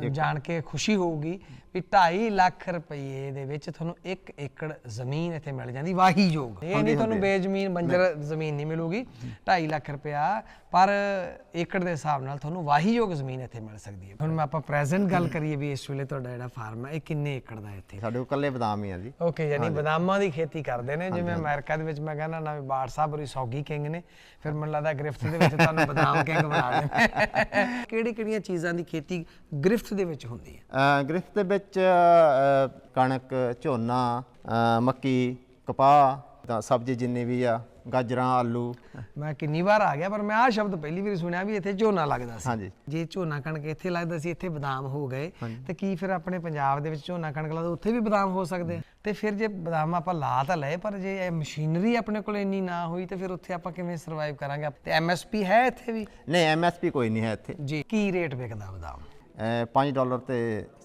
ਜਾਣ ਕੇ ਖੁਸ਼ੀ ਹੋਊਗੀ ਵੀ 2.5 ਲੱਖ ਰੁਪਏ ਦੇ ਵਿੱਚ ਤੁਹਾਨੂੰ 1 ਏਕੜ ਜ਼ਮੀਨ ਇੱਥੇ ਮਿਲ ਜਾਂਦੀ ਵਾਹੀਯੋਗ। ਇਹ ਨਹੀਂ ਤੁਹਾਨੂੰ ਬੇਜ਼ਮੀਨ ਬੰਜਰ ਜ਼ਮੀਨ ਨਹੀਂ ਮਿਲੂਗੀ 2.5 ਲੱਖ ਰੁਪਇਆ ਪਰ ਏਕੜ ਦੇ ਹਿਸਾਬ ਨਾਲ ਤੁਹਾਨੂੰ ਵਾਹੀਯੋਗ ਜ਼ਮੀਨ ਇੱਥੇ ਮਿਲ ਸਕਦੀ ਹੈ। ਹੁਣ ਮੈਂ ਆਪਾਂ ਪ੍ਰੈਜ਼ੈਂਟ ਗੱਲ ਕਰੀਏ ਵੀ ਇਸ ਵੇਲੇ ਤੁਹਾਡਾ ਜਿਹੜਾ ਫਾਰਮ ਹੈ ਇਹ ਕਿੰਨੇ ਏਕੜ ਦਾ ਇੱਥੇ? ਸਾਡੇ ਕੋਲ ਕੱਲੇ ਬਦਾਮ ਹੀ ਆ ਜੀ। ਓਕੇ ਯਾਨੀ ਬਦਾਮਾਂ ਦੀ ਖੇਤੀ ਕਰਦੇ ਨੇ ਜਿਵੇਂ ਅਮਰੀਕਾ ਦੇ ਵਿੱਚ ਮੈਂ ਕਹਿੰਦਾ ਨਾ ਵੀ ਬਾੜ ਸਾਹਿਬ ਹੋਰੀ ਸੌਗੀ ਕਿੰਗ ਨੇ ਫਿਰ ਮੈਨੂੰ ਲੱਗਦਾ ਗ੍ਰਿਫਤ ਦੇ ਵਿੱਚ ਤੁਹਾਨੂੰ ਬਦਾਮ ਕਿੰਗ ਬਣਾ ਦੇਣਗੇ। ਕਿਹੜੀ ਕਿਹੜੀਆਂ ਚੀਜ਼ਾਂ ਦੀ ਖੇਤੀ ਗ੍ਰਿਫਤ ਦੇ ਵਿੱਚ ਹੁੰਦੀ ਹੈ। ਗ੍ਰਿਫਤ ਦੇ ਵਿੱਚ ਕਣਕ ਝੋਨਾ ਮੱਕੀ ਕਪਾਹ ਤਾਂ ਸਬਜ਼ੀ ਜਿੰਨੀ ਵੀ ਆ ਗਾਜਰਾਂ ਆਲੂ। ਮੈਂ ਕਿੰਨੀ ਵਾਰ ਆ ਗਿਆ ਪਰ ਮੈਂ ਆਹ ਸ਼ਬਦ ਪਹਿਲੀ ਵਾਰੀ ਸੁਣਿਆ ਵੀ ਇੱਥੇ ਝੋਨਾ ਲੱਗਦਾ ਸੀ। ਹਾਂਜੀ। ਜੇ ਝੋਨਾ ਕਣਕ ਇੱਥੇ ਲੱਗਦਾ ਸੀ ਇੱਥੇ ਬਦਾਮ ਹੋ ਗਏ ਤੇ ਕੀ ਫਿਰ ਆਪਣੇ ਪੰਜਾਬ ਦੇ ਵਿੱਚ ਝੋਨਾ ਕਣਕ ਲੱਗਦਾ ਉੱਥੇ ਵੀ ਬਦਾਮ ਹੋ ਸਕਦੇ? ਤੇ ਫਿਰ ਜੇ ਬਦਾਮ ਆਪਾਂ ਲਾ ਤਾਂ ਲਏ ਪਰ ਜੇ ਇਹ ਮਸ਼ੀਨਰੀ ਆਪਣੇ ਕੋਲ ਇੰਨੀ ਨਾ ਹੋਈ ਤੇ ਫਿਰ ਉੱਥੇ ਆਪਾਂ ਕਿਵੇਂ ਸਰਵਾਈਵ ਕਰਾਂਗੇ? ਤੇ ਐਮਐਸਪੀ ਹੈ ਇੱਥੇ ਵੀ? ਨਹੀਂ ਐਮਐਸਪੀ ਕੋਈ ਨਹੀਂ ਹੈ ਇੱਥੇ। ਜੀ। ਕੀ ਰੇਟ ਵਿਕਦਾ ਬਦਾਮ? 5 ਡਾਲਰ ਤੇ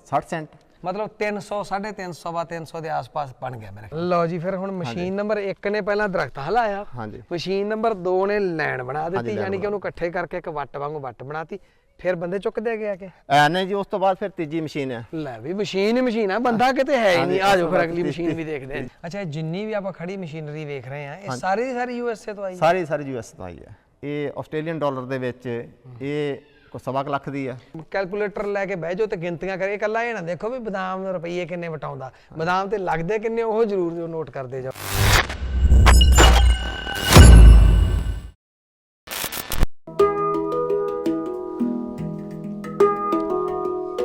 60 ਸੈਂਟ। ਮਤਲਬ 300 350 ਵਾ 300 ਦੇ ਆਸ-ਪਾਸ ਬਣ ਗਿਆ ਮੇਰੇ ਖਿਆਲ। ਲਓ ਜੀ ਫਿਰ ਹੁਣ ਮਸ਼ੀਨ ਨੰਬਰ 1 ਨੇ ਪਹਿਲਾਂ ਦਰਖਤ ਹਲਾਇਆ। ਹਾਂਜੀ। ਮਸ਼ੀਨ ਨੰਬਰ 2 ਨੇ ਲਾਈਨ ਬਣਾ ਦਿੱਤੀ ਯਾਨੀ ਕਿ ਉਹਨੂੰ ਇਕੱਠੇ ਕਰਕੇ ਇੱਕ ਵੱਟ ਵਾਂਗੂ ਵੱਟ ਬਣਾਤੀ। ਫਿਰ ਬੰਦੇ ਚੁੱਕਦੇ ਗਏ ਆ ਕੇ? ਅਹ, ਨਹੀਂ ਜੀ ਉਸ ਤੋਂ ਬਾਅਦ ਫਿਰ ਤੀਜੀ ਮਸ਼ੀਨ ਹੈ ਲੈ ਵੀ ਮਸ਼ੀਨ ਹੀ ਮਸ਼ੀਨ ਆ ਬੰਦਾ ਕਿਤੇ ਹੈ ਹੀ ਨਹੀਂ। ਆ ਜਾਓ ਫਿਰ ਅਗਲੀ ਮਸ਼ੀਨ ਵੀ ਦੇਖਦੇ ਆ ਅੱਛਾ ਜਿੰਨੀ ਵੀ ਆਪਾਂ ਖੜੀ ਮਸ਼ੀਨਰੀ ਵੇਖ ਰਹੇ ਆ ਇਹ ਸਾਰੀ ਦੀ ਸਾਰੀ ਯੂਐਸਏ ਤੋਂ ਆਈ ਸਾਰੀ ਸਾਰੀ ਯੂਐਸ ਤੋਂ ਆਈ ਹੈ। ਇਹ ਆਸਟ੍ਰੇਲੀਅਨ ਡਾਲਰ ਦੇ ਵਿੱਚ ਇਹ ਕੋ ਸਵਾ ਲੱਖ ਦੀ ਆ। ਕੈਲਕੂਲੇਟਰ ਲੈ ਕੇ ਬਹਿ ਜਾਓ ਤੇ ਗਿਣਤੀਆਂ ਕਰੇ ਇਕੱਲਾ ਇਹ ਨਾ ਦੇਖੋ ਵੀ ਬਦਾਮ ਰੁਪਈਏ ਕਿੰਨੇ ਵਟਾਉਂਦਾ। ਬਦਾਮ ਤੇ ਲੱਗਦੇ ਕਿੰਨੇ, ਉਹ ਜ਼ਰੂਰ ਨੋਟ ਕਰਦੇ ਜਾਓ।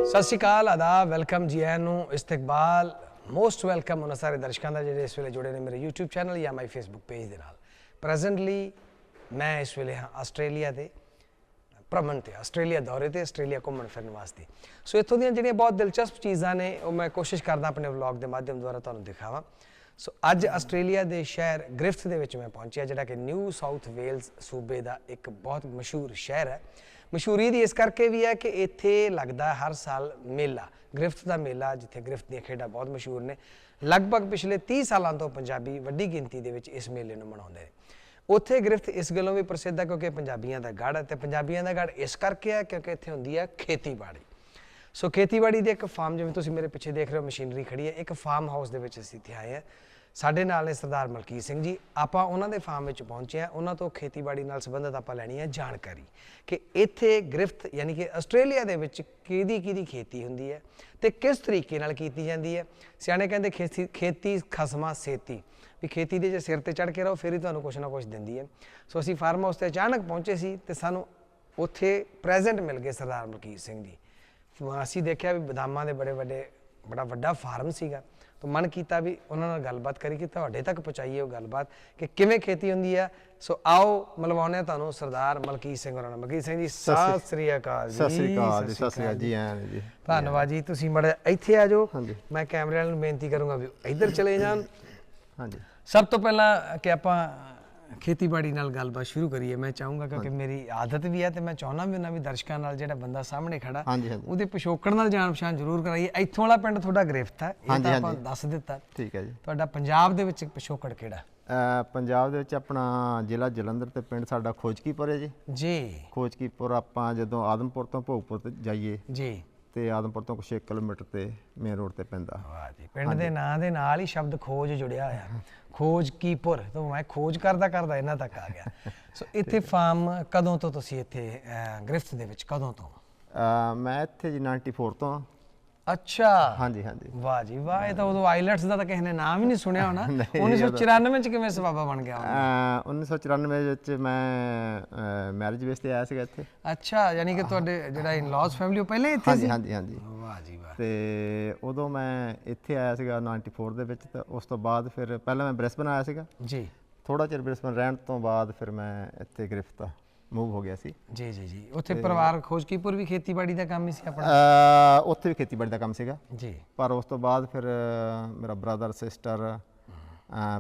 ਸਤਿ ਸ਼੍ਰੀ ਅਕਾਲ, ਆਦਾਬ, ਵੈਲਕਮ ਜੀ ਆਇਆਂ ਨੂੰ। ਇਸਤਕਬਾਲ, ਮੋਸਟ ਵੈਲਕਮ ਉਹਨਾਂ ਸਾਰੇ ਦਰਸ਼ਕਾਂ ਦਾ ਜਿਹੜੇ ਇਸ ਵੇਲੇ ਜੁੜੇ ਨੇ ਮੇਰੇ YouTube ਚੈਨਲ ਜਾਂ ਮਾਈ Facebook ਪੇਜ ਦੇ ਨਾਲ। ਪ੍ਰੈਜ਼ੈਂਟਲੀ ਮੈਂ ਇਸ ਵੇਲੇ ਹਾਂ ਆਸਟ੍ਰੇਲੀਆ ਦੇ। ਭ੍ਰਮਣ ਤੇ, ਆਸਟ੍ਰੇਲੀਆ ਦੌਰੇ ਤੇ, ਆਸਟ੍ਰੇਲੀਆ ਘੁੰਮਣ ਫਿਰਨ ਵਾਸਤੇ। ਸੋ ਇੱਥੋਂ ਦੀਆਂ ਜਿਹੜੀਆਂ ਬਹੁਤ ਦਿਲਚਸਪ ਚੀਜ਼ਾਂ ਨੇ, ਉਹ ਮੈਂ ਕੋਸ਼ਿਸ਼ ਕਰਦਾ ਆਪਣੇ ਵਲੌਗ ਦੇ ਮਾਧਿਅਮ ਦੁਆਰਾ ਤੁਹਾਨੂੰ ਦਿਖਾਵਾਂ। ਸੋ ਅੱਜ ਆਸਟ੍ਰੇਲੀਆ ਦੇ ਸ਼ਹਿਰ ਗ੍ਰਿਫਥ ਦੇ ਵਿੱਚ ਮੈਂ ਪਹੁੰਚਿਆ, ਜਿਹੜਾ ਕਿ ਨਿਊ ਸਾਊਥ ਵੇਲਸ ਸੂਬੇ ਦਾ ਇੱਕ ਬਹੁਤ ਮਸ਼ਹੂਰ ਸ਼ਹਿਰ ਹੈ। ਮਸ਼ਹੂਰੀ ਦੀ ਇਸ ਕਰਕੇ ਵੀ ਹੈ ਕਿ ਇੱਥੇ ਲੱਗਦਾ ਹਰ ਸਾਲ ਮੇਲਾ, ਗ੍ਰਿਫਥ ਦਾ ਮੇਲਾ, ਜਿੱਥੇ ਗ੍ਰਿਫਥ ਦੀਆਂ ਖੇਡਾਂ ਬਹੁਤ ਮਸ਼ਹੂਰ ਨੇ। ਲਗਭਗ ਪਿਛਲੇ 30 ਸਾਲਾਂ ਤੋਂ ਪੰਜਾਬੀ ਵੱਡੀ ਗਿਣਤੀ ਦੇ ਵਿੱਚ ਇਸ ਮੇਲੇ ਨੂੰ ਮਨਾਉਂਦੇ ਨੇ। ਉੱਥੇ ਗ੍ਰਿਫਤ ਇਸ ਗੱਲੋਂ ਵੀ ਪ੍ਰਸਿੱਧ ਹੈ ਕਿਉਂਕਿ ਪੰਜਾਬੀਆਂ ਦਾ ਗੜ੍ਹ ਹੈ ਤੇ ਪੰਜਾਬੀਆਂ ਦਾ ਗੜ੍ਹ ਇਸ ਕਰਕੇ ਹੈ ਕਿਉਂਕਿ ਇੱਥੇ ਹੁੰਦੀ ਹੈ ਖੇਤੀਬਾੜੀ। ਸੋ ਖੇਤੀਬਾੜੀ ਦੇ ਇੱਕ ਫਾਰਮ ਜਿਵੇਂ ਤੁਸੀਂ ਮੇਰੇ ਪਿੱਛੇ ਦੇਖ ਰਹੇ ਹੋ, ਮਸ਼ੀਨਰੀ ਖੜੀ ਹੈ, ਇੱਕ ਫਾਰਮ ਹਾਊਸ ਦੇ ਵਿੱਚ ਅਸੀਂ ਇੱਥੇ ਆਏ ਹਾਂ। ਸਾਡੇ ਨਾਲ ਨੇ ਸਰਦਾਰ ਮਲਕੀਤ ਸਿੰਘ ਜੀ। ਆਪਾਂ ਉਹਨਾਂ ਦੇ ਫਾਰਮ ਵਿੱਚ ਪਹੁੰਚੇ ਹਾਂ। ਉਹਨਾਂ ਤੋਂ ਖੇਤੀਬਾੜੀ ਨਾਲ ਸੰਬੰਧਿਤ ਆਪਾਂ ਲੈਣੀ ਹੈ ਜਾਣਕਾਰੀ ਕਿ ਇੱਥੇ ਗ੍ਰਿਫਤ ਯਾਨੀ ਕਿ ਆਸਟ੍ਰੇਲੀਆ ਦੇ ਵਿੱਚ ਕਿਹਦੀ ਕਿਹਦੀ ਖੇਤੀ ਹੁੰਦੀ ਹੈ ਤੇ ਕਿਸ ਤਰੀਕੇ ਨਾਲ ਕੀਤੀ ਜਾਂਦੀ ਹੈ। ਸਿਆਣੇ ਕਹਿੰਦੇ ਖੇਤੀ ਖੇਤੀ ਖਸਮਾ ਸੇਤੀ। ਵੀ ਖੇਤੀ ਦੇ ਜੇ ਸਿਰ ਤੇ ਚੜ ਕੇ ਰਹੋ ਫਿਰ ਹੀ ਤੁਹਾਨੂੰ ਕੁਛ ਨਾ ਕੁਛ ਦਿੰਦੀ ਹੈ। ਸੋ ਅਸੀਂ ਫਾਰਮ ਹਾਊਸ ਤੇ ਅਚਾਨਕ ਪਹੁੰਚੇ ਸੀ ਤੇ ਸਾਨੂੰ ਉੱਥੇ ਪ੍ਰੈਜ਼ੈਂਟ ਮਿਲ ਗਏ ਸਰਦਾਰ ਮਲਕੀਤ ਸਿੰਘ ਜੀ। ਅਸੀਂ ਦੇਖਿਆ ਵੀ ਬਦਾਮਾਂ ਦੇ ਬੜੇ ਵੱਡੇ ਬੜਾ ਵੱਡਾ ਫਾਰਮ ਸੀਗਾ। ਤਾਂ ਮਨ ਕੀਤਾ ਵੀ ਉਹਨਾਂ ਨਾਲ ਗੱਲਬਾਤ ਕਰੀ ਕਿ ਤੁਹਾਡੇ ਤੱਕ ਪਹੁੰਚਾਈਏ ਉਹ ਗੱਲਬਾਤ ਕਿ ਕਿਵੇਂ ਖੇਤੀ ਹੁੰਦੀ ਆ। ਸੋ ਆਓ ਮਿਲਵਾਉਂਦੇ ਹਾਂ ਤੁਹਾਨੂੰ ਸਰਦਾਰ ਮਲਕੀਤ ਸਿੰਘ ਹੋਰਾਂ ਨਾਲ। ਮਲਕੀਤ ਸਿੰਘ ਜੀ ਸਤਿ ਸ੍ਰੀ ਅਕਾਲ ਜੀ। ਸਤਿ ਸ੍ਰੀ ਅਕਾਲ ਜੀ ਸਤਿ ਸ੍ਰੀ ਅਕਾਲ ਜੀ ਐਂ ਜੀ। ਧੰਨਵਾਦ ਜੀ ਤੁਸੀਂ ਮੜੇ ਇੱਥੇ ਆ ਜਾਓ। ਮੈਂ ਕੈਮਰੇ ਵਾਲਿਆਂ ਨੂੰ ਬੇਨਤੀ ਕਰੂੰਗਾ ਵੀ ਇੱਧਰ ਚਲੇ ਜਾਣ। ਹਾਂਜੀ। ਸਭ ਤੋਂ ਪਹਿਲਾਂ ਕਿ ਆਪਾਂ ਖੇਤੀਬਾੜੀ ਨਾਲ ਗੱਲਬਾਤ ਸ਼ੁਰੂ ਕਰੀਏ ਮੈਂ ਚਾਹੂੰਗਾ ਕਿਉਂਕਿ ਮੇਰੀ ਆਦਤ ਵੀ ਹੈ ਤੇ ਮੈਂ ਚਾਹੁੰਦਾ ਵੀ ਉਹਨਾਂ ਵੀ ਦਰਸ਼ਕਾਂ ਨਾਲ ਜਿਹੜਾ ਬੰਦਾ ਸਾਹਮਣੇ ਖੜਾ ਉਹਦੇ ਪਿਛੋਕੜ ਨਾਲ ਜਾਣ ਪਛਾਣ ਜ਼ਰੂਰ ਕਰਾਈਏ। ਇੱਥੋਂ ਵਾਲਾ ਪਿੰਡ ਤੁਹਾਡਾ ਗ੍ਰਿਫਤ ਹੈ ਇਹ ਤਾਂ ਆਪਾਂ। ਦੱਸ ਦਿੱਤਾ। ਠੀਕ ਹੈ ਜੀ। ਤੁਹਾਡਾ ਪੰਜਾਬ ਦੇ ਵਿੱਚ ਪਿਛੋਕੜ ਕਿਹੜਾ? ਪੰਜਾਬ ਦੇ ਵਿੱਚ ਆਪਣਾ ਜ਼ਿਲ੍ਹਾ ਜਲੰਧਰ ਤੇ ਪਿੰਡ ਸਾਡਾ ਖੋਜਕੀਪੁਰ ਹੈ ਜੀ। ਜੀ। ਖੋਜਕੀਪੁਰ ਆਪਾਂ ਜਦੋਂ ਆਦਮਪੁਰ ਤੋਂ ਭੋਗਪੁਰ ਤੇ ਜਾਈਏ ਜੀ। ਤੇ ਆਦਮਪੁਰ ਤੋਂ ਕੁਛ 1 ਕਿਲੋਮੀਟਰ ਤੇ ਮੇਨ ਰੋਡ ਤੇ ਪੈਂਦਾ। ਵਾਹ ਜੀ ਪਿੰਡ ਦੇ ਨਾਂ ਦੇ ਨਾਲ ਹੀ ਸ਼ਬਦ ਖੋਜ ਜੁੜਿਆ ਹੋਇਆ। ਖੋਜ ਕੀਪੁਰ ਤਾਂ ਮੈਂ ਖੋਜ ਕਰਦਾ ਕਰਦਾ ਇਹਨਾਂ ਤੱਕ ਆ ਗਿਆ। ਸੋ ਇੱਥੇ ਫਾਰਮ ਕਦੋਂ ਤੋਂ ਤੁਸੀਂ ਇੱਥੇ ਗ੍ਰਿਫਤ ਦੇ ਵਿੱਚ ਕਦੋਂ ਤੋਂ? ਮੈਂ ਇੱਥੇ ਜੀ 94 ਤੋਂ। ਅੱਛਾ। ਹਾਂਜੀ ਹਾਂਜੀ। ਵਾਹ ਜੀ ਵਾਹ ਇਹ ਤਾਂ ਉਦੋਂ ਆਈਲੈਟਸ ਦਾ ਤਾਂ ਕਿਸੇ ਨੇ ਨਾਮ ਹੀ ਨਹੀਂ ਸੁਣਿਆ ਹੋਣਾ। ਨਹੀਂ, 1994 ਚ ਕਿਵੇਂ ਸਵਾਬਾ ਬਣ ਗਿਆ? ਅਹ, 1994 ਵਿੱਚ ਮੈਂ ਮੈਰਿਜ ਬੇਸ ਤੇ ਆਇਆ ਸੀਗਾ ਇੱਥੇ। ਅੱਛਾ ਯਾਨੀ ਕਿ ਤੁਹਾਡੇ ਜਿਹੜਾ ਇਨ-ਲॉज ਫੈਮਿਲੀ ਉਹ ਪਹਿਲੇ ਇੱਥੇ ਸੀ? ਹਾਂਜੀ ਹਾਂਜੀ। ਵਾਹ ਜੀ ਵਾਹ। ਤੇ ਉਦੋਂ ਮੈਂ ਇੱਥੇ ਆਇਆ ਸੀਗਾ 94 ਦੇ ਵਿੱਚ ਤੇ ਉਸ ਤੋਂ ਬਾਅਦ ਫਿਰ ਪਹਿਲਾਂ ਮੈਂ ਬ੍ਰਿਸਬਨ ਆਇਆ ਸੀਗਾ। ਜੀ। ਥੋੜਾ ਚਿਰ ਬ੍ਰਿਸਬਨ ਰਹਿਣ ਤੋਂ ਬਾਅਦ ਫਿਰ ਮੈਂ ਇੱਥੇ ਗ੍ਰਿਫਤ ਮੂਵ ਹੋ ਗਿਆ ਸੀ। ਜੀ ਜੀ ਜੀ। ਉੱਥੇ ਪਰਿਵਾਰ ਖੋਜਕੀਪੁਰ ਵੀ ਖੇਤੀਬਾੜੀ ਦਾ ਕੰਮ ਹੀ ਸੀ ਆਪਣਾ? ਅਹ, ਉੱਥੇ ਵੀ ਖੇਤੀਬਾੜੀ ਦਾ ਕੰਮ ਸੀਗਾ। ਜੀ। ਪਰ ਉਸ ਤੋਂ ਬਾਅਦ ਫਿਰ ਮੇਰਾ ਬ੍ਰਦਰ ਸਿਸਟਰ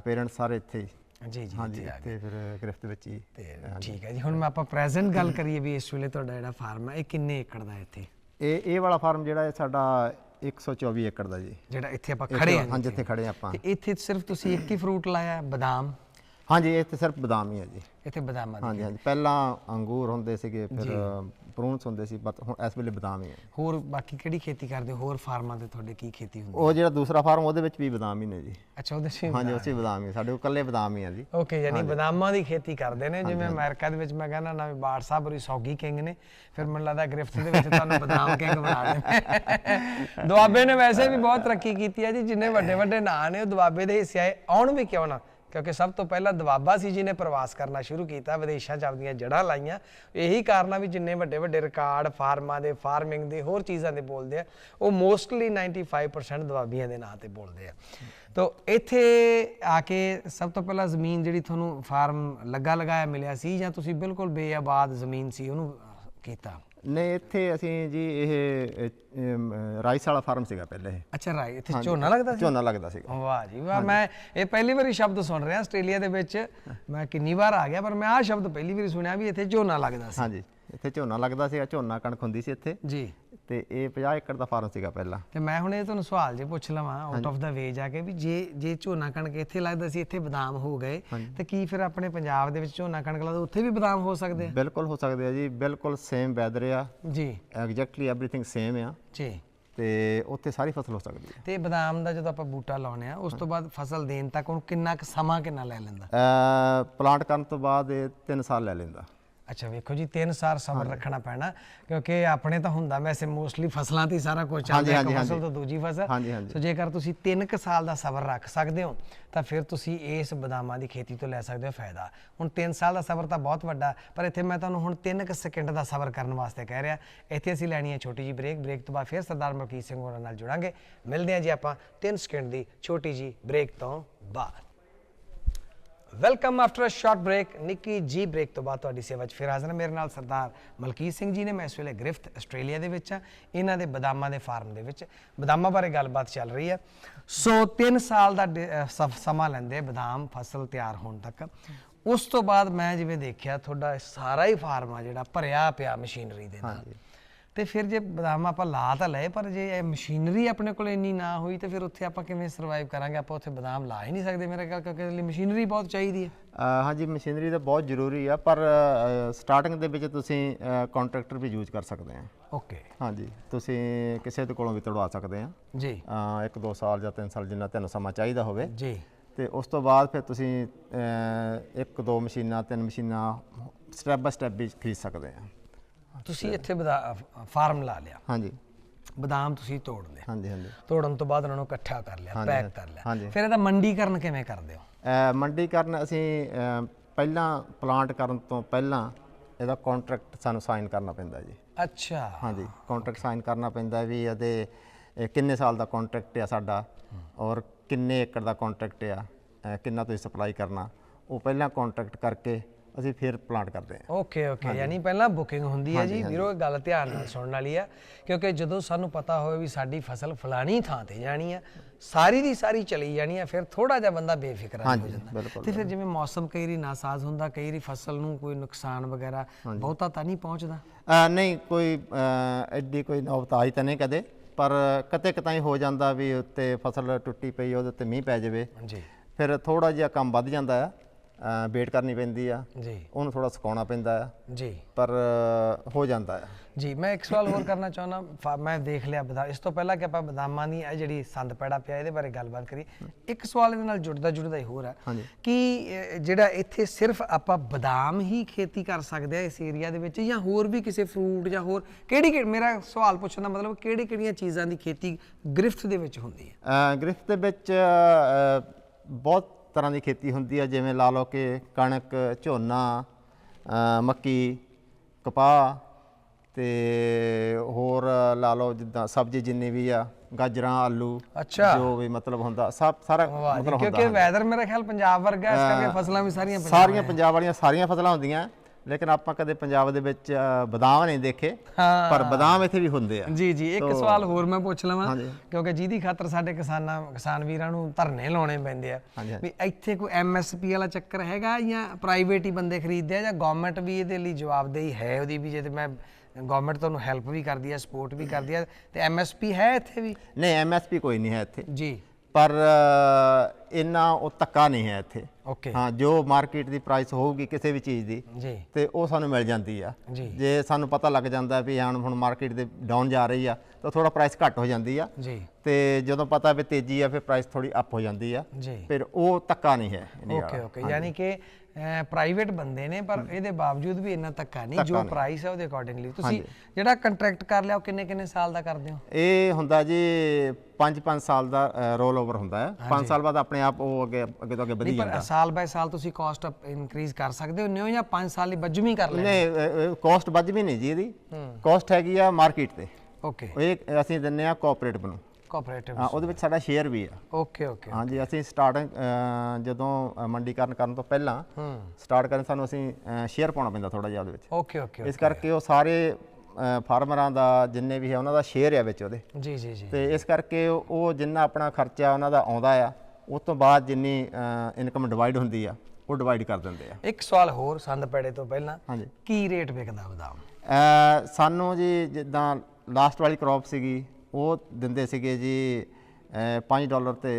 ਪੇਰੈਂਟਸ ਸਾਰੇ ਇੱਥੇ ਹੀ। ਜੀ ਜੀ ਹਾਂਜੀ ਇੱਥੇ ਫਿਰ ਗ੍ਰਿਫਤ ਵਿੱਚ ਹੀ। ਤੇ ਠੀਕ ਹੈ ਜੀ। ਹੁਣ ਮੈਂ ਆਪਾਂ ਪ੍ਰੈਜ਼ੈਂਟ ਗੱਲ ਕਰੀਏ ਵੀ ਇਸ ਵੇਲੇ ਤੁਹਾਡਾ ਜਿਹੜਾ ਫਾਰਮ ਹੈ ਇਹ ਕਿੰਨੇ ਏਕੜ ਦਾ ਹੈ ਇੱਥੇ? ਇਹ ਇਹ ਵਾਲਾ ਫਾਰਮ ਜਿਹੜਾ ਹੈ ਸਾਡਾ 124 ਏਕੜ ਦਾ ਜੀ। ਜਿਹੜਾ ਇੱਥੇ ਆਪਾਂ ਖੜੇ ਹਾਂ ਹਾਂ ਜਿੱਥੇ ਖੜੇ ਹਾਂ ਆਪਾਂ। ਤੇ ਇੱਥੇ ਸਿਰਫ ਤੁਸੀਂ ਇੱਕ ਹੀ ਫਰੂਟ ਲਾਇਆ ਹੈ, ਬਦਾਮ? ਹਾਂਜੀ ਇੱਥੇ ਸਿਰਫ ਬਦਾਮ ਹੀ ਹੈ ਜੀ। ਇੱਥੇ ਬਦਾਮਾਂ ਦੀ ਹਾਂਜੀ ਹਾਂਜੀ। ਪਹਿਲਾਂ ਅੰਗੂਰ ਹੁੰਦੇ ਸੀਗੇ ਫਿਰ ਪ੍ਰੂਨਸ ਹੁੰਦੇ ਸੀ ਬਟ ਹੁਣ ਇਸ ਵੇਲੇ ਬਦਾਮ ਹੀ ਹੈ ਹੋਰ ਬਾਕੀ ਕਿਹੜੀ ਖੇਤੀ ਕਰਦੇ ਹੋ? ਹੋਰ ਫਾਰਮਾਂ ਤੇ ਤੁਹਾਡੇ ਕੀ ਖੇਤੀ ਹੁੰਦੀ ਉਹ ਜਿਹੜਾ ਦੂਸਰਾ ਫਾਰਮ ਉਹਦੇ ਵਿੱਚ ਵੀ ਬਦਾਮ ਹੀ ਨੇ ਜੀ। ਅੱਛਾ ਉਹਦੇ ਸੀ ਹਾਂਜੀ ਉਸੇ ਬਦਾਮ ਹੀ ਆ, ਸਾਡੇ ਕੋਲ ਇਕੱਲੇ ਬਦਾਮ ਹੀ ਆ ਜੀ। ਓਕੇ ਯਾਨੀ ਬਦਾਮਾਂ ਦੀ ਖੇਤੀ ਕਰਦੇ ਨੇ। ਜਿਵੇਂ ਅਮਰੀਕਾ ਦੇ ਵਿੱਚ ਮੈਂ ਕਹਿੰਦਾ ਨਾ ਵੀ ਬਾੜ ਸਾਹਿਬ ਹੋਰੀ ਸੌਗੀ ਕਿੰਗ ਨੇ ਫਿਰ ਮੈਨੂੰ ਲੱਗਦਾ ਗ੍ਰਿਫਤ ਦੇ ਵਿੱਚ ਤੁਹਾਨੂੰ ਬਦਾਮ ਕਿੰਗ ਬਣਾ ਦੇਣਗੇ ਦੁਆਬੇ ਨੇ ਵੈਸੇ ਵੀ ਬਹੁਤ ਤਰੱਕੀ ਕੀਤੀ ਹੈ ਜੀ। ਜਿੰਨੇ ਵੱਡੇ ਵੱਡੇ ਨਾਂ ਨੇ ਉਹ ਦੁਆਬੇ ਦੇ ਹਿੱਸੇ ਆਏ। ਆਉਣ ਵੀ ਕਿਉਂ ਨਾ? ਕਿਉਂਕਿ ਸਭ ਤੋਂ ਪਹਿਲਾਂ ਦਵਾਬਾ ਸੀ ਜਿਹਨੇ ਪ੍ਰਵਾਸ ਕਰਨਾ ਸ਼ੁਰੂ ਕੀਤਾ, ਵਿਦੇਸ਼ਾਂ 'ਚ ਆਪਦੀਆਂ ਜੜ੍ਹਾਂ ਲਾਈਆਂ। ਇਹੀ ਕਾਰਨ ਆ ਵੀ ਜਿੰਨੇ ਵੱਡੇ ਵੱਡੇ ਰਿਕਾਰਡ ਫਾਰਮਾਂ ਦੇ, ਫਾਰਮਿੰਗ ਦੇ, ਹੋਰ ਚੀਜ਼ਾਂ ਦੇ ਬੋਲਦੇ ਆ, ਉਹ ਮੋਸਟਲੀ 95% ਦਵਾਬੀਆਂ ਦੇ ਨਾਂ ਤੇ ਬੋਲਦੇ ਆ। ਤੋ ਇੱਥੇ ਆ ਕੇ ਸਭ ਤੋਂ ਪਹਿਲਾਂ ਜ਼ਮੀਨ ਜਿਹੜੀ ਤੁਹਾਨੂੰ ਫਾਰਮ ਲੱਗਾ ਲਗਾਇਆ ਮਿਲਿਆ ਸੀ ਜਾਂ ਤੁਸੀਂ ਬਿਲਕੁਲ ਬੇਆਬਾਦ ਜ਼ਮੀਨ ਸੀ ਉਹਨੂੰ ਕੀਤਾ? ਨਹੀਂ ਇੱਥੇ ਅਸੀਂ ਜੀ ਇਹ ਰਾਈਸ ਵਾਲਾ ਫਾਰਮ ਸੀਗਾ ਪਹਿਲੇ ਇਹ। ਅੱਛਾ ਰਾਈ ਇੱਥੇ ਝੋਨਾ ਲੱਗਦਾ ਸੀ? ਝੋਨਾ ਲੱਗਦਾ ਸੀਗਾ। ਵਾਹ ਜੀ ਵਾਹ ਮੈਂ ਇਹ ਪਹਿਲੀ ਵਾਰੀ ਸ਼ਬਦ ਸੁਣ ਰਿਹਾ ਆਸਟ੍ਰੇਲੀਆ ਦੇ ਵਿੱਚ। ਮੈਂ ਕਿੰਨੀ ਵਾਰ ਆ ਗਿਆ ਪਰ ਮੈਂ ਆਹ ਸ਼ਬਦ ਪਹਿਲੀ ਵਾਰੀ ਸੁਣਿਆ ਵੀ ਇੱਥੇ ਝੋਨਾ ਲੱਗਦਾ ਸੀ। ਹਾਂਜੀ ਇੱਥੇ ਝੋਨਾ ਲੱਗਦਾ ਸੀਗਾ ਝੋਨਾ ਕਣਕ ਹੁੰਦੀ ਸੀ ਇੱਥੇ। ਜੀ। ਤੇ ਇਹ 50 ਏਕੜ ਦਾ ਫਾਰਮ ਸੀਗਾ ਪਹਿਲਾਂ। ਤੇ ਮੈਂ ਹੁਣ ਇਹ ਤੁਹਾਨੂੰ ਸਵਾਲ ਜੇ ਪੁੱਛ ਲਵਾਂ ਆਊਟ ਆਫ ਦਾ ਵੇ ਜਾ ਕੇ ਵੀ ਜੇ ਜੇ ਝੋਨਾ ਕਣਕ ਇੱਥੇ ਲੱਗਦਾ ਸੀ ਇੱਥੇ ਬਦਾਮ ਹੋ ਗਏ ਤੇ ਕੀ ਫਿਰ ਆਪਣੇ ਪੰਜਾਬ ਦੇ ਵਿੱਚ ਝੋਨਾ ਕਣਕ ਲੱਗਦਾ ਉੱਥੇ ਵੀ ਬਦਾਮ ਹੋ ਸਕਦੇ ਆ? ਬਿਲਕੁਲ ਹੋ ਸਕਦੇ ਆ ਜੀ ਬਿਲਕੁਲ ਸੇਮ ਵੈਦਰ ਆ। ਜੀ। ਐਗਜ਼ੈਕਟਲੀ ਐਵਰੀਥਿੰਗ ਸੇਮ ਆ। ਜੀ। ਤੇ ਉੱਥੇ ਸਾਰੀ ਫਸਲ ਹੋ ਸਕਦੀ ਹੈ ਤੇ ਬਦਾਮ ਦਾ ਜਦੋਂ ਆਪਾਂ ਬੂਟਾ ਲਾਉਨੇ ਆ ਉਸ ਤੋਂ ਬਾਅਦ ਫਸਲ ਦੇਣ ਤੱਕ ਉਹਨੂੰ ਕਿੰਨਾ ਕੁ ਸਮਾਂ ਕਿੰਨਾ ਲੈ ਲੈਂਦਾ? ਪਲਾਂਟ ਕਰਨ ਤੋਂ ਬਾਅਦ ਇਹ 3 ਸਾਲ ਲੈ ਲੈਂਦਾ। ਅੱਛਾ ਵੇਖੋ ਜੀ 3 ਸਾਲ ਸਬਰ ਰੱਖਣਾ ਪੈਣਾ ਕਿਉਂਕਿ ਆਪਣੇ ਤਾਂ ਹੁੰਦਾ ਵੈਸੇ ਮੋਸਟਲੀ ਫਸਲਾਂ ਤੇ ਹੀ ਸਾਰਾ ਕੁਝ ਚੱਲਦਾ ਇੱਕ ਹਾਂਜੀ, ਫਸਲ। ਤੋਂ ਦੂਜੀ ਫਸਲ। ਸੋ ਜੇਕਰ ਤੁਸੀਂ 3 ਕ ਸਾਲ ਦਾ ਸਬਰ ਰੱਖ ਸਕਦੇ ਹੋ ਤਾਂ ਫਿਰ ਤੁਸੀਂ ਇਸ ਬਦਾਮਾਂ ਦੀ ਖੇਤੀ ਤੋਂ ਲੈ ਸਕਦੇ ਹੋ ਫਾਇਦਾ। ਹੁਣ 3 ਸਾਲ ਦਾ ਸਬਰ ਤਾਂ ਬਹੁਤ ਵੱਡਾ ਪਰ ਇੱਥੇ ਮੈਂ ਤੁਹਾਨੂੰ ਹੁਣ 3 ਕ ਸੈਕਿੰਡ ਦਾ ਸਬਰ ਕਰਨ ਵਾਸਤੇ ਕਹਿ ਰਿਹਾ। ਇੱਥੇ ਅਸੀਂ ਲੈਣੀ ਹੈ ਛੋਟੀ ਜੀ ਬ੍ਰੇਕ ਬ੍ਰੇਕ ਤੋਂ ਬਾਅਦ ਫਿਰ ਸਰਦਾਰ ਮਲਕੀਤ ਸਿੰਘ ਹੋਰਾਂ ਨਾਲ ਜੁੜਾਂਗੇ। ਮਿਲਦੇ ਹਾਂ ਜੀ ਆਪਾਂ 3 ਸੈਕਿੰਡ ਦੀ ਛੋਟੀ ਜੀ ਬ੍ਰੇਕ ਤੋਂ ਬਾਅਦ। Welcome after a short break Nikki ji break ਤੋਂ ਬਾਅਦ ਤੁਹਾਡੀ ਸੇਵਾ 'ਚ ਫਿਰ ਹਾਜ਼ਰ ਹਾਂ। ਮੇਰੇ ਨਾਲ ਸਰਦਾਰ ਮਲਕੀਤ ਸਿੰਘ ਜੀ ਨੇ। ਮੈਂ ਇਸ ਵੇਲੇ ਗ੍ਰਿਫਤ ਆਸਟ੍ਰੇਲੀਆ ਦੇ ਵਿੱਚ ਆ ਇਹਨਾਂ ਦੇ ਬਦਾਮਾਂ ਦੇ ਫਾਰਮ ਦੇ ਵਿੱਚ ਬਦਾਮਾਂ ਬਾਰੇ ਗੱਲਬਾਤ ਚੱਲ ਰਹੀ ਹੈ। ਸੋ 3 ਸਾਲ ਦਾ ਡੇ- ਅਹ ਸਮ- ਸਮਾਂ ਲੈਂਦੇ ਬਦਾਮ ਫਸਲ ਤਿਆਰ ਹੋਣ ਤੱਕ। ਉਸ ਤੋਂ ਬਾਅਦ ਮੈਂ ਜਿਵੇਂ ਦੇਖਿਆ, ਤੁਹਾਡਾ ਸਾਰਾ ਹੀ ਫਾਰਮ ਆ ਜਿਹੜਾ ਭਰਿਆ ਪਿਆ ਮਸ਼ੀਨਰੀ ਦੇ ਨਾਲ। ਤੇ ਫਿਰ ਜੇ ਬਦਾਮ ਆਪਾਂ ਲਾ ਤਾਂ ਲਏ ਪਰ ਜੇ ਇਹ ਮਸ਼ੀਨਰੀ ਆਪਣੇ ਕੋਲ ਇੰਨੀ ਨਾ ਹੋਈ ਤੇ ਫਿਰ ਉੱਥੇ ਆਪਾਂ ਕਿਵੇਂ ਸਰਵਾਈਵ ਕਰਾਂਗੇ? ਆਪਾਂ ਉੱਥੇ ਬਦਾਮ ਲਾ ਹੀ ਨਹੀਂ ਸਕਦੇ ਮੇਰੇ ਖਿਆਲ ਕਿਉਂਕਿ ਲਈ ਮਸ਼ੀਨਰੀ ਬਹੁਤ ਚਾਹੀਦੀ ਹੈ। ਹਾਂਜੀ ਮਸ਼ੀਨਰੀ ਤਾਂ ਬਹੁਤ ਜ਼ਰੂਰੀ ਆ ਪਰ ਸਟਾਰਟਿੰਗ ਦੇ ਵਿੱਚ ਤੁਸੀਂ ਕੰਟਰੈਕਟਰ ਵੀ ਯੂਜ਼ ਕਰ ਸਕਦੇ ਆ। ਓਕੇ ਹਾਂਜੀ ਤੁਸੀਂ ਕਿਸੇ ਦੇ ਕੋਲੋਂ ਵੀ ਤੜਵਾ ਸਕਦੇ ਆ। ਜੀ। ਇੱਕ ਦੋ ਸਾਲ ਜਾਂ ਤਿੰਨ ਸਾਲ ਜਿੰਨਾ ਤੁਹਾਨੂੰ ਸਮਾਂ ਚਾਹੀਦਾ ਹੋਵੇ। ਜੀ। ਤੇ ਉਸ ਤੋਂ ਬਾਅਦ ਫਿਰ ਤੁਸੀਂ ਇੱਕ ਦੋ ਮਸ਼ੀਨਾਂ ਤਿੰਨ ਮਸ਼ੀਨਾਂ ਸਟੈਪ ਬਾਈ ਸਟੈਪ ਵੀ ਖਰੀਦ ਸਕਦੇ ਆ। ਤੁਸੀਂ ਇੱਥੇ ਬਦਾ ਫਾਰਮ ਲਾ ਲਿਆ। ਹਾਂਜੀ। ਬਦਾਮ ਤੁਸੀਂ ਤੋੜ ਲਏ ਹਾਂਜੀ ਹਾਂਜੀ। ਤੋੜਨ ਤੋਂ ਬਾਅਦ ਉਹਨਾਂ ਨੂੰ ਇਕੱਠਾ ਕਰ ਲਿਆ ਪੈਕ ਕਰ ਲਿਆ। ਫਿਰ ਇਹਦਾ ਮੰਡੀਕਰਨ ਕਿਵੇਂ ਕਰਦੇ ਹੋ? ਮੰਡੀਕਰਨ ਅਸੀਂ ਪਹਿਲਾਂ ਪਲਾਂਟ ਕਰਨ ਤੋਂ ਪਹਿਲਾਂ ਇਹਦਾ ਕੰਟਰੈਕਟ ਸਾਨੂੰ ਸਾਈਨ ਕਰਨਾ ਪੈਂਦਾ ਜੀ। ਅੱਛਾ। ਹਾਂਜੀ ਕੰਟਰੈਕਟ ਸਾਈਨ ਕਰਨਾ ਪੈਂਦਾ ਵੀ ਇਹਦੇ ਇਹ ਕਿੰਨੇ ਸਾਲ ਦਾ ਕੰਟਰੈਕਟ ਆ ਸਾਡਾ ਔਰ ਕਿੰਨੇ ਏਕੜ ਦਾ ਕੰਟਰੈਕਟ ਆ ਕਿੰਨਾ ਤੁਸੀਂ ਸਪਲਾਈ ਕਰਨਾ। ਉਹ ਪਹਿਲਾਂ ਕੰਟਰੈਕਟ ਕਰਕੇ ਅਸੀਂ ਫਿਰ ਪਲਾਂਟ ਕਰਦੇ ਹਾਂ। ਓਕੇ ਓਕੇ ਯਾਨੀ ਪਹਿਲਾਂ ਬੁਕਿੰਗ ਹੁੰਦੀ ਹੈ ਜੀ। ਵੀਰੋ ਇਹ ਗੱਲ ਧਿਆਨ ਨਾਲ ਸੁਣਨ ਵਾਲੀ ਆ। ਕਿਉਂਕਿ ਜਦੋਂ ਸਾਨੂੰ ਪਤਾ ਹੋਵੇ ਵੀ ਸਾਡੀ ਫਸਲ ਫਲਾਣੀ ਥਾਂ ਤੇ ਜਾਣੀ ਆ ਸਾਰੀ ਦੀ ਸਾਰੀ ਚਲੀ ਜਾਣੀ ਆ ਫਿਰ ਥੋੜਾ ਜਿਹਾ ਬੰਦਾ ਬੇਫਿਕਰ ਹੋ ਜਾਂਦਾ। ਤੇ ਫਿਰ ਜਿਵੇਂ ਮੌਸਮ ਕਈ ਵਾਰੀ ਨਾਸਾਜ਼ ਹੁੰਦਾ ਕਈ ਵਾਰੀ ਫਸਲ ਨੂੰ ਕੋਈ ਨੁਕਸਾਨ ਵਗੈਰਾ ਬਹੁਤਾ ਤਾਂ ਨਹੀਂ ਪਹੁੰਚਦਾ? ਨਹੀਂ ਕੋਈ ਐਡੀ ਕੋਈ ਨੌਬਤ ਆਈ ਤਾਂ ਨਹੀਂ ਕਦੇ। ਪਰ ਕਤੇ ਕਤਾਈ ਹੋ ਜਾਂਦਾ ਵੀ ਉੱਤੇ ਫਸਲ ਟੁੱਟੀ ਪਈ ਉਹਦੇ ਉੱਤੇ ਮੀਂਹ ਪੈ ਜਾਵੇ। ਜੀ ਫਿਰ ਥੋੜਾ ਜਿਹਾ ਕੰਮ ਵੱਧ ਜਾਂਦਾ ਆ। ਵੇਟ ਕਰਨੀ ਪੈਂਦੀ ਆ। ਜੀ। ਉਹਨੂੰ ਥੋੜਾ ਸੁਕਾਉਣਾ ਪੈਂਦਾ ਆ। ਜੀ। ਪਰ ਹੋ ਜਾਂਦਾ ਆ। ਜੀ ਮੈਂ ਇੱਕ ਸਵਾਲ ਹੋਰ ਕਰਨਾ ਚਾਹੁੰਦਾ ਮੈਂ ਦੇਖ ਲਿਆ ਬਦਾ ਇਸ ਤੋਂ ਪਹਿਲਾਂ ਕਿ ਆਪਾਂ ਬਦਾਮਾਂ ਦੀ ਇਹ ਜਿਹੜੀ ਸੰਦ ਪੈੜਾ ਪਿਆ ਇਹਦੇ ਬਾਰੇ ਗੱਲਬਾਤ ਕਰੀ ਇੱਕ ਸਵਾਲ ਇਹਦੇ ਨਾਲ ਜੁੜਦਾ ਜੁੜਦਾ ਹੀ ਹੋਰ ਹੈ ਹਾਂਜੀ। ਕਿ ਜਿਹੜਾ ਇੱਥੇ ਸਿਰਫ ਆਪਾਂ ਬਦਾਮ ਹੀ ਖੇਤੀ ਕਰ ਸਕਦੇ ਆ ਇਸ ਏਰੀਆ ਦੇ ਵਿੱਚ ਜਾਂ ਹੋਰ ਵੀ ਕਿਸੇ ਫਰੂਟ ਜਾਂ ਹੋਰ ਕਿਹੜੀ ਕਿਹੜੀ ਮੇਰਾ ਸਵਾਲ ਪੁੱਛਣ ਦਾ ਮਤਲਬ ਕਿਹੜੀ ਕਿਹੜੀਆਂ ਚੀਜ਼ਾਂ ਦੀ ਖੇਤੀ ਗ੍ਰਿਫਤ ਦੇ ਵਿੱਚ ਹੁੰਦੀ ਹੈ? ਗ੍ਰਿਫਤ ਦੇ ਵਿੱਚ ਬਹੁਤ ਤਰ੍ਹਾਂ ਦੀ ਖੇਤੀ ਹੁੰਦੀ ਹੈ ਜਿਵੇਂ ਲਾ ਲਓ ਕਿ ਕਣਕ ਝੋਨਾ ਮੱਕੀ ਕਪਾਹ ਤੇ ਹੋਰ ਲਾ ਲਓ ਜਿੱਦਾਂ ਸਬਜ਼ੀ ਜਿੰਨੀ ਵੀ ਆ ਗਾਜਰਾਂ ਆਲੂ ਅੱਛਾ। ਜੋ ਵੀ ਮਤਲਬ ਹੁੰਦਾ ਸਭ ਸਾਰਾ ਮਤਲਬ ਕਿਉਂਕਿ ਹੁੰਦਾ ਵੈਦਰ ਮੇਰਾ ਖਿਆਲ ਪੰਜਾਬ ਵਰਗਾ ਇਸ ਕਰਕੇ ਫਸਲਾਂ ਵੀ ਸਾਰੀਆਂ ਸਾਰੀਆਂ ਪੰਜਾਬ ਵਾਲੀਆਂ ਸਾਰੀਆਂ ਫਸਲਾਂ ਹੁੰਦੀਆਂ ਲੇਕਿਨ ਆਪਾਂ ਕਦੇ ਪੰਜਾਬ ਦੇ ਵਿੱਚ ਬਦਾਮ ਨਹੀਂ ਦੇਖੇ ਹਾਂ। ਪਰ ਬਦਾਮ ਇੱਥੇ ਵੀ ਹੁੰਦੇ ਆ ਜੀ ਜੀ ਇੱਕ ਸਵਾਲ ਹੋਰ ਮੈਂ ਪੁੱਛ ਲਵਾਂ। ਕਿਉਂਕਿ ਜਿਹਦੀ ਖਾਤਰ ਸਾਡੇ ਕਿਸਾਨਾਂ ਕਿਸਾਨ ਵੀਰਾਂ ਨੂੰ ਧਰਨੇ ਲਾਉਣੇ ਪੈਂਦੇ ਆ। ਵੀ ਇੱਥੇ ਕੋਈ ਐਮਐਸਪੀ ਵਾਲਾ ਚੱਕਰ ਹੈਗਾ ਜਾਂ ਪ੍ਰਾਈਵੇਟ ਹੀ ਬੰਦੇ ਖਰੀਦਦੇ ਆ ਜਾਂ ਗਵਰਨਮੈਂਟ ਵੀ ਇਹਦੇ ਲਈ ਜਵਾਬਦੇਹੀ ਹੈ ਉਹਦੀ ਵੀ ਜੇ ਤੇ ਮੈਂ ਗਵਰਨਮੈਂਟ ਤੁਹਾਨੂੰ ਹੈਲਪ ਵੀ ਕਰਦੀ ਹੈ ਸਪੋਰਟ ਵੀ ਕਰਦੀ ਹੈ ਤੇ ਐਮਐਸਪੀ ਹੈ ਇੱਥੇ ਵੀ ਨਹੀਂ ਐਮਐਸਪੀ ਕੋਈ ਨਹੀਂ ਹੈ ਇੱਥੇ ਜੀ ਪਰ ਇੰਨਾ ਉਹ ਧੱਕਾ ਨਹੀਂ ਹੈ ਇੱਥੇ। ਓਕੇ ਹਾਂ ਜੋ ਮਾਰਕੀਟ ਦੀ ਪ੍ਰਾਈਸ ਹੋਊਗੀ ਕਿਸੇ ਵੀ ਚੀਜ਼ ਦੀ ਜੀ। ਤੇ ਉਹ ਸਾਨੂੰ ਮਿਲ ਜਾਂਦੀ ਆ। ਜੀ। ਜੇ ਸਾਨੂੰ ਪਤਾ ਲੱਗ ਜਾਂਦਾ ਵੀ ਹੁਣ ਹੁਣ ਮਾਰਕੀਟ ਦੇ ਡਾਊਨ ਜਾ ਰਹੀ ਆ ਤਾਂ ਥੋੜਾ ਪ੍ਰਾਈਸ ਘੱਟ ਹੋ ਜਾਂਦੀ ਆ। ਜੀ। ਤੇ ਜਦੋਂ ਪਤਾ ਵੀ ਤੇਜ਼ੀ ਆ ਫਿਰ ਪ੍ਰਾਈਸ ਥੋੜੀ ਅਪ ਹੋ ਜਾਂਦੀ ਆ। ਜੀ। ਫਿਰ ਉਹ ਧੱਕਾ ਨਹੀਂ ਹੈ ਇੰਨੀ ਓਕੇ ਓਕੇ ਯਾਨੀ ਕਿ ਪ੍ਰਾਈਵੇਟ ਬੰਦੇ ਨੇ ਪਰ ਇਹਦੇ ਬਾਵਜੂਦ ਵੀ ਇੰਨਾ ਧੱਕਾ ਨਹੀਂ ਜੋ ਪ੍ਰਾਈਸ ਹੈ ਉਹਦੇ ਅਕੋਰਡਿੰਗਲੀ ਤੁਸੀਂ ਜਿਹੜਾ ਕੰਟਰੈਕਟ ਕਰ ਲਿਆ ਉਹ ਕਿੰਨੇ ਕਿੰਨੇ ਸਾਲ ਦਾ ਕਰਦੇ ਹੋ? ਇਹ ਹੁੰਦਾ ਜੀ 5-5 ਸਾਲ ਦਾ ਰੋਲ ਓਵਰ ਹੁੰਦਾ ਹੈ। 5 ਸਾਲ ਬਾਅਦ ਆਪਣੇ ਆਪ ਉਹ ਅੱਗੇ ਅੱਗੇ ਤੋਂ ਅੱਗੇ ਵਧੀ ਪਰ ਸਾਲ ਬਾਏ ਸਾਲ ਤੁਸੀਂ ਕਾਸਟ ਇਨਕਰੀਜ਼ ਕਰ ਸਕਦੇ ਹੋ ਨਿਓ ਜਾਂ 5 ਸਾਲ ਦੀ ਬੱਜਵੀਂ ਕਰ ਲੈ ਨਹੀਂ ਕਾਸਟ ਵੀ ਨਹੀਂ ਜੀ ਇਹਦੀ। ਕਾਸਟ ਹੈਗੀ ਆ ਮਾਰਕੀਟ ਤੇ। ਓਕੇ ਇਹ ਅਸੀਂ ਦਿੰਨੇ ਆ ਕੋਆਪਰੇਟਿਵ ਨੂੰ ਕੋਆਪਰੇਟਿਵ ਹਾਂ ਉਹਦੇ ਵਿੱਚ ਸਾਡਾ ਸ਼ੇਅਰ ਵੀ ਆ। ਓਕੇ ਓਕੇ ਹਾਂਜੀ ਅਸੀਂ ਸਟਾਰਟਿੰਗ ਜਦੋਂ ਮੰਡੀਕਰਨ ਕਰਨ ਤੋਂ ਪਹਿਲਾਂ ਹੂੰ। ਸਟਾਰਟ ਕਰਨ ਸਾਨੂੰ ਅਸੀਂ ਸ਼ੇਅਰ ਪਾਉਣਾ ਪੈਂਦਾ ਥੋੜਾ ਜਿਹਾ ਉਹਦੇ ਵਿੱਚ। ਓਕੇ ਓਕੇ ਇਸ ਕਰਕੇ ਉਹ ਸਾਰੇ ਫਾਰਮਰਾਂ ਦਾ ਜਿੰਨੇ ਵੀ ਹੈ ਉਹਨਾਂ ਦਾ ਸ਼ੇਅਰ ਆ ਵਿੱਚ ਉਹਦੇ। ਜੀ ਜੀ ਜੀ। ਤੇ ਇਸ ਕਰਕੇ ਉਹ ਜਿੰਨਾ ਆਪਣਾ ਖਰਚਾ ਉਹਨਾਂ ਦਾ ਆਉਂਦਾ ਆ ਉਸ ਤੋਂ ਬਾਅਦ ਜਿੰਨੀ ਇਨਕਮ ਡਿਵਾਈਡ ਹੁੰਦੀ ਆ ਉਹ ਡਿਵਾਈਡ ਕਰ ਦਿੰਦੇ ਆ। ਇੱਕ ਸਵਾਲ ਹੋਰ ਸੰਦ ਪੈੜੇ ਤੋਂ ਪਹਿਲਾਂ। ਕੀ ਰੇਟ ਵਿਕਦਾ ਬਦਾਮ? ਸਾਨੂੰ ਜੀ ਜਿੱਦਾਂ ਲਾਸਟ ਵਾਲੀ ਕ੍ਰੌਪ ਸੀਗੀ ਉਹ ਦਿੰਦੇ ਸੀਗੇ ਜੀ 5 ਡਾਲਰ ਤੇ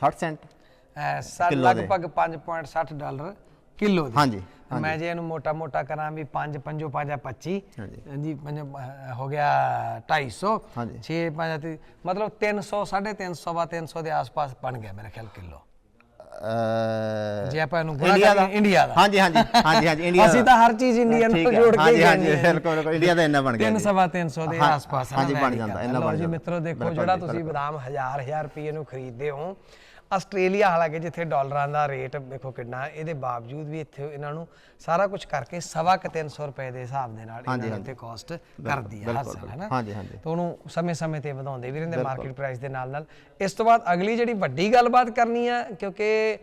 60 ਸੈਂਟ ਅਹ, ਸਾ- ਲਗਭਗ 5.60 ਡਾਲਰ ਕਿਲੋ ਦੀ। ਹਾਂਜੀ ਮੈਂ ਜੇ ਇਹਨੂੰ ਮੋਟਾ ਮੋਟਾ ਕਰਾਂ ਵੀ 5 5 5 25 ਹਾਂਜੀ। ਜੀ ਪੰਜ ਹੋ ਗਿਆ 250 ਹਾਂਜੀ। 6 5 ਮਤਲਬ 300 350 ਵਾ 300 ਦੇ ਆਸ-ਪਾਸ ਬਣ ਗਿਆ ਮੇਰੇ ਖਿਆਲ ਕਿਲੋ। ਜੇ ਆਪਾਂ ਇਹਨੂੰ ਗੁਣਾ ਇੰਡੀਆ ਦਾ ਕਰੀਏ ਇੰਡੀਆ ਦਾ ਹਾਂਜੀ ਹਾਂਜੀ ਹਾਂਜੀ ਹਾਂਜੀ ਇੰਡੀਆ ਅਸੀਂ ਤਾਂ ਹਰ ਚੀਜ਼ ਠੀਕ ਹੈ, ਜੋੜ ਕੇ ਹਾਂਜੀ, ਹਾਂਜੀ, ਕਹਿੰਦੇ ਹਾਂ। ਬਿਲਕੁਲ, ਬਿਲਕੁਲ, ਇੰਡੀਆ ਦਾ ਇੰਨਾ ਬਣ ਗਿਆ ਤਿੰਨ ਜੀ। ਸਵਾ 300 ਦੇ ਹਾਂ, ਆਸ-ਪਾਸ ਹਾਂਜੀ, ਬਣ ਜਾਂਦਾ। ਇੰਨਾ ਬਣ ਜੀ ਜਾਂਦਾ। ਮਿੱਤਰੋ ਦੇਖੋ ਬਿਲਕੁਲ ਜਿਹੜਾ ਜੀ, ਤੁਸੀਂ ਬਦਾਮ ਹਜ਼ਾਰ ਹਜ਼ਾਰ ਰੁਪਏ ਨੂੰ ਖਰੀਦਦੇ ਹੋ ਆਸਟ੍ਰੇਲੀਆ ਹਾਲਾਂਕਿ ਜਿੱਥੇ ਡਾਲਰਾਂ ਦਾ ਰੇਟ ਦੇਖੋ ਕਿੰਨਾ ਇਹਦੇ ਬਾਵਜੂਦ ਵੀ ਇੱਥੇ ਇਹਨਾਂ ਨੂੰ ਸਾਰਾ ਕੁਝ ਕਰਕੇ ਸਵਾ ਕੁ 300 ਰੁਪਏ ਦੇ ਹਿਸਾਬ ਦੇ ਨਾਲ ਇਹਨਾਂ ਨੇ ਇੱਥੇ ਕਾਸਟ ਕਰਦੀ ਹੈ ਹਰ ਸਾਲ ਹੈ ਨਾ ਹਾਂਜੀ ਹਾਂਜੀ। ਤਾਂ ਉਹਨੂੰ ਸਮੇਂ-ਸਮੇਂ ਤੇ ਵਧਾਉਂਦੇ ਵੀ ਰਹਿੰਦੇ ਮਾਰਕੀਟ ਪ੍ਰਾਈਸ ਦੇ ਨਾਲ ਨਾਲ ਇਸ ਤੋਂ ਬਾਅਦ ਅਗਲੀ ਜਿਹੜੀ ਵੱਡੀ ਗੱਲਬਾਤ ਕਰਨੀ ਆ ਕਿਉਂਕਿ